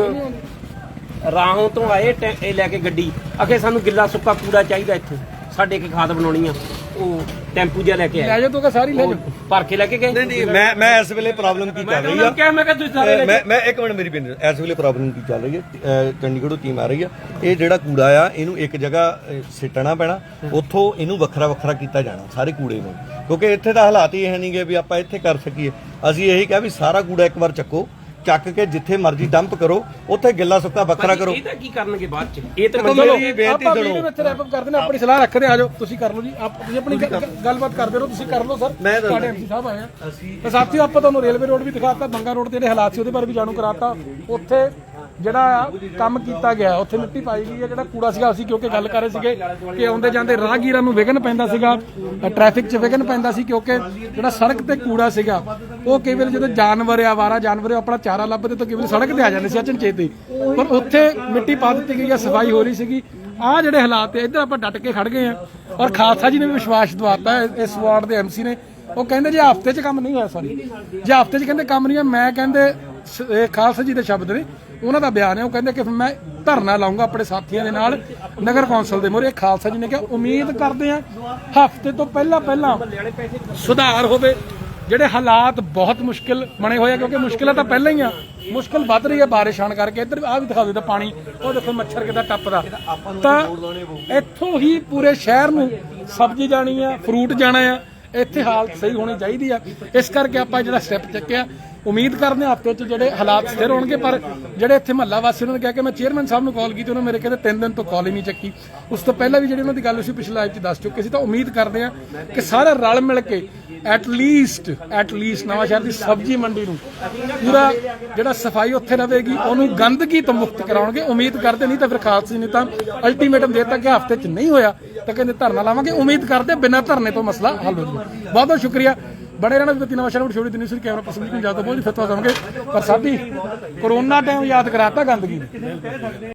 ਰਾਹੋਂ ਤੋਂ ਆਏ ਟੈ- ਇਹ ਲੈ ਕੇ ਗੱਡੀ। ਅਖੇ ਸਾਨੂੰ ਗਿੱਲਾ ਸੁੱਕਾ ਕੂੜਾ ਚਾਹੀਦਾ ਇੱਥੇ। ਸਾਡੇ ਕੀ ਖਾਦ ਬਣਾਉਣੀ ਆ ਉਹ ਟੈਂਪੂ ਜਿਹਾ ਲੈ ਕੇ ਲੈ ਆਏ ਜਾਓ ਤੂੰ ਕਹ ਸਾਰੀ ਲੈ ਉਹ ਜਾਓ ਭਰ ਕੇ ਲੈ ਕੇ ਗਏ? ਨਹੀਂ ਨਹੀਂ ਮੈਂ ਮੈਂ ਇਸ ਵੇਲੇ ਪ੍ਰੋਬਲਮ ਕੀ ਚੱਲ ਰਹੀ ਆ? ਕਿਹਾ ਮੈਂ ਕਿਹਾ ਤੁਸੀਂ ਸਾਰੇ ਲੈ ਮੈਂ ਮੈਂ ਇੱਕ ਮਿੰਟ ਮੇਰੀ ਬੇਨਤੀ ਇਸ ਵੇਲੇ ਪ੍ਰੋਬਲਮ ਕੀ ਚੱਲ ਰਹੀ ਹੈ ਅਹ ਚੰਡੀਗੜ੍ਹੋਂ ਟੀਮ ਆ ਰਹੀ ਆ? ਇਹ ਜਿਹੜਾ ਕੂੜਾ ਆ ਇਹਨੂੰ ਇੱਕ ਜਗ੍ਹਾ ਅਹ, ਸਿੱਟਣਾ ਪੈਣਾ ਉੱਥੋਂ ਇਹਨੂੰ ਵੱਖਰਾ ਵੱਖਰਾ ਕੀਤਾ ਜਾਣਾ ਸਾਰੇ ਕੂੜੇ ਨੂੰ। ਕਿਉਂਕਿ ਇੱਥੇ ਤਾਂ ਹਾਲਾਤ ਹੀ ਇਹ ਨਹੀਂਗੇ ਵੀ ਆਪਾਂ ਇੱਥੇ ਕਰ ਸਕੀਏ। ਅਸੀਂ ਇਹੀ ਕਿਹਾ ਵੀ ਸਾਰਾ ਕੂੜਾ ਇੱਕ ਵਾਰ ਚੱਕੋ ਚੱਕ ਕੇ ਜਿੱਥੇ ਮਰਜ਼ੀ ਡੰਪ ਕਰੋ ਉੱਥੇ ਗਿੱਲਾ ਸੁੱਕਾ ਵੱਖਰਾ ਕਰੋ। ਇਹ ਤਾਂ ਕੀ ਕਰਨਗੇ ਬਾਅਦ ਚ? ਇਹ ਤਾਂ ਚਲੋ ਮੇਰੀ ਬੇਨਤੀ ਆਪਾਂ ਸੁਣੋ। ਵੀਡੀਓ ਵਿੱਚ ਰੈਪ ਅਪ ਕਰਦੇ ਨੇ ਆਪਣੀ ਸਲਾਹ ਰੱਖਦੇ ਆ ਜਾਓ ਤੁਸੀਂ ਕਰ ਲਓ ਜੀ। ਆਪ ਤੁਸੀਂ ਆਪਣੀ ਗੱਲਬਾਤ ਕਰਦੇ ਰਹੋ ਤੁਸੀਂ ਕਰ ਲਓ ਸਰ। ਤੁਹਾਡੇ ਐਮਸੀ ਸਾਹਿਬ ਆਏ ਆ। ਸਾਥੀਓ ਆਪਾਂ ਤੁਹਾਨੂੰ ਰੇਲਵੇ ਰੋਡ ਵੀ ਦਿਖਾਤਾ ਬੰਗਾ ਰੋਡ ਤੇ ਜਿਹੜੇ ਹਾਲਾਤ ਸੀ ਉਹਦੇ ਬਾਰੇ ਵੀ ਜਾਣੂ ਕਰਾਤਾ। ਉੱਥੇ ਜਿਹੜਾ ਕੰਮ ਕੀਤਾ ਗਿਆ, ਉੱਥੇ ਮਿੱਟੀ ਪਾਈ ਗਈ ਹੈ, ਜਿਹੜਾ ਕੂੜਾ ਸੀਗਾ, ਅਸੀਂ ਕਿਉਂਕਿ ਗੱਲ ਕਰ ਰਹੇ ਸੀਗੇ ਕਿ ਆਉਂਦੇ ਜਾਂਦੇ ਰਾਹਗੀਰਾਂ ਨੂੰ ਵਿਘਨ ਪੈਂਦਾ ਸੀਗਾ, ਟ੍ਰੈਫਿਕ 'ਚ ਵਿਘਨ ਪੈਂਦਾ ਸੀ ਕਿਉਂਕਿ ਜਿਹੜਾ ਸੜਕ ਤੇ ਕੂੜਾ ਸੀਗਾ, ਉਹ ਕਈ ਵਾਰ ਜਦੋਂ ਜਾਨਵਰ ਆਵਾਰਾ ਜਾਨਵਰ ਆਪਣਾ ਚਾਰਾ ਲੱਭਦੇ ਤਾਂ ਕਈ ਵਾਰ ਸੜਕ ਤੇ ਆ ਜਾਂਦੇ ਸੀ ਅਚਨਚੇਤ ਹੀ ਪਰ ਉੱਥੇ ਮਿੱਟੀ ਪਾ ਦਿੱਤੀ ਗਈ ਹੈ ਸਫ਼ਾਈ ਹੋ ਰਹੀ ਸੀਗੀ। ਆ ਜਿਹੜੇ ਹਾਲਾਤ ਹੈ ਇੱਧਰ ਆਪਾਂ ਡਟ ਕੇ ਖੜ ਗਏ ਆ ਔਰ ਖਾਲਸਾ ਜੀ ਨੇ ਵੀ ਵਿਸ਼ਵਾਸ ਦਵਾਤਾ ਇਸ ਵਾਰਡ ਦੇ ਐਮਸੀ ਨੇ। ਉਹ ਕਹਿੰਦੇ ਜੇ, ਹਫ਼ਤੇ 'ਚ ਕੰਮ ਨਹੀਂ ਹੋਇਆ ਸੌਰੀ ਜੇ ਹਫ਼ਤੇ 'ਚ ਕਹਿੰਦੇ ਕੰਮ ਨਹੀਂ ਹੋਇਆ, ਮੈਂ ਕਹਿੰਦੇ ਸ- ਇਹ ਖਾਲਸਾ ਜੀ ਦੇ ਸ਼ਬਦ ਨੇ। ਉਹਨਾਂ ਦਾ ਬਿਆਨ ਹੈ, ਉਹ ਕਹਿੰਦੇ ਕਿ ਮੈਂ ਧਰਨਾ ਲਾਉਂਗਾ ਆਪਣੇ ਸਾਥੀਆਂ ਦੇ ਨਾਲ, ਨਗਰ ਕੌਂਸਲ ਦੇ ਮੂਹਰੇ। ਖਾਲਸਾ ਜੀ ਨੇ ਕਿਹਾ, ਉਮੀਦ ਕਰਦੇ ਆ ਹਫ਼ਤੇ ਤੋਂ ਪਹਿਲਾਂ ਪਹਿਲਾਂ ਸੁਧਾਰ ਹੋਵੇ। ਜਿਹੜੇ ਹਾਲਾਤ ਬਹੁਤ ਮੁਸ਼ਕਿਲ ਬਣੇ ਹੋਏ ਆ, ਕਿਉਂਕਿ ਮੁਸ਼ਕਿਲਾਂ ਤਾਂ ਪਹਿਲਾਂ ਹੀ ਆ। ਮੁਸ਼ਕਿਲ ਵੱਧ ਰਹੀ ਹੈ ਬਾਰਿਸ਼ ਆਣ ਕਰਕੇ। ਇੱਧਰ ਆ ਵੀ ਦਿਖਾ ਦਿਓ ਤਾਂ ਪਾਣੀ। ਉਹ ਦੇਖੋ ਮੱਛਰ ਕਿੱਦਾਂ ਟੱਪਦਾ। ਤਾਂ ਇੱਥੋਂ ਹੀ ਪੂਰੇ ਸ਼ਹਿਰ ਨੂੰ ਸਬਜ਼ੀ ਜਾਣੀ ਆ, ਫਰੂਟ ਜਾਣਾ ਆ। ਇੱਥੇ ਹਾਲਤ ਸਹੀ ਹੋਣੀ ਚਾਹੀਦੀ ਆ। ਇਸ ਕਰਕੇ ਆਪਾਂ ਜਿਹੜਾ ਸਟੈਪ ਚੱਕਿਆ ਉਮੀਦ ਕਰਦੇ ਹਾਂ ਹਫ਼ਤੇ 'ਚ ਜਿਹੜੇ ਹਾਲਾਤ ਸਥਿਰ ਹੋਣਗੇ, ਪਰ ਜਿਹੜੇ ਇੱਥੇ ਮਹੱਲਾ ਵਾਸੀ ਉਹਨਾਂ ਨੇ ਕਿਹਾ ਕਿ ਮੈਂ ਚੇਅਰਮੈਨ ਸਾਹਿਬ ਨੂੰ ਕਾਲ ਕੀਤੀ, ਉਹਨਾਂ ਮੇਰੇ ਕਹਿੰਦੇ ਤਿੰਨ ਦਿਨ ਤੋਂ ਕਾਲ ਹੀ ਨਹੀਂ ਚੱਕੀ। ਉਸ ਤੋਂ ਪਹਿਲਾਂ ਵੀ ਜਿਹੜੀ ਉਹਨਾਂ ਦੀ ਗੱਲ ਸੀ ਪਿਛਲੇ ਲਾਈਵ 'ਚ ਦੱਸ ਚੁੱਕੇ ਸੀ, ਤਾਂ ਉਮੀਦ ਕਰਦੇ ਹਾਂ ਕਿ ਸਾਰੇ ਰਲ ਮਿਲ ਕੇ at least at least Nawanshahr ਦੀ ਸਬਜ਼ੀ ਮੰਡੀ ਨੂੰ ਪੂਰਾ ਜਿਹੜਾ ਸਫ਼ਾਈ ਉੱਥੇ ਰਹੇਗੀ, ਉਹਨੂੰ ਗੰਦਗੀ ਤੋਂ ਮੁਕਤ ਕਰਾਉਣਗੇ। ਉਮੀਦ ਕਰਦੇ, ਨਹੀਂ ਤਾਂ ਫਿਰ ਖਾਲਸੀ ਨਹੀਂ ਤਾਂ ਅਲਟੀਮੇਟਮ ਦੇ ਦਿੱਤਾ ਕਿ ਹਫ਼ਤੇ 'ਚ ਨਹੀਂ ਹੋਇਆ, ਤਾਂ ਕਹਿੰਦੇ ਧਰਨਾ ਲਾਵਾਂਗੇ। ਉਮੀਦ ਕਰਦੇ ਬਿਨਾਂ ਧਰਨੇ ਤੋਂ ਮਸਲਾ ਹੱਲ ਹੋ ਜਾਊਗਾ। ਬਹੁਤ ਬਹੁਤ ਸ਼ੁਕਰੀਆ। ਬੜੇ ਰਹਿਣਾ ਵੀ ਨਵਾਂ ਸ਼ਹਿਰ ਵਿੱਚ ਛੋੜੀ ਦਿਨੀ ਸੀ ਕੈਮਰਾ ਪਸੰਦ ਨਹੀਂ ਜ਼ਿਆਦਾ ਬਹੁਤ ਫਿਰ ਤੋਂ ਆਵਾਂਗੇ ਪਰ ਸਾਡੀ ਕਰੋਨਾ ਟਾਈਮ ਯਾਦ ਕਰਾਤਾ ਗੰਦਗੀ ਨੇ।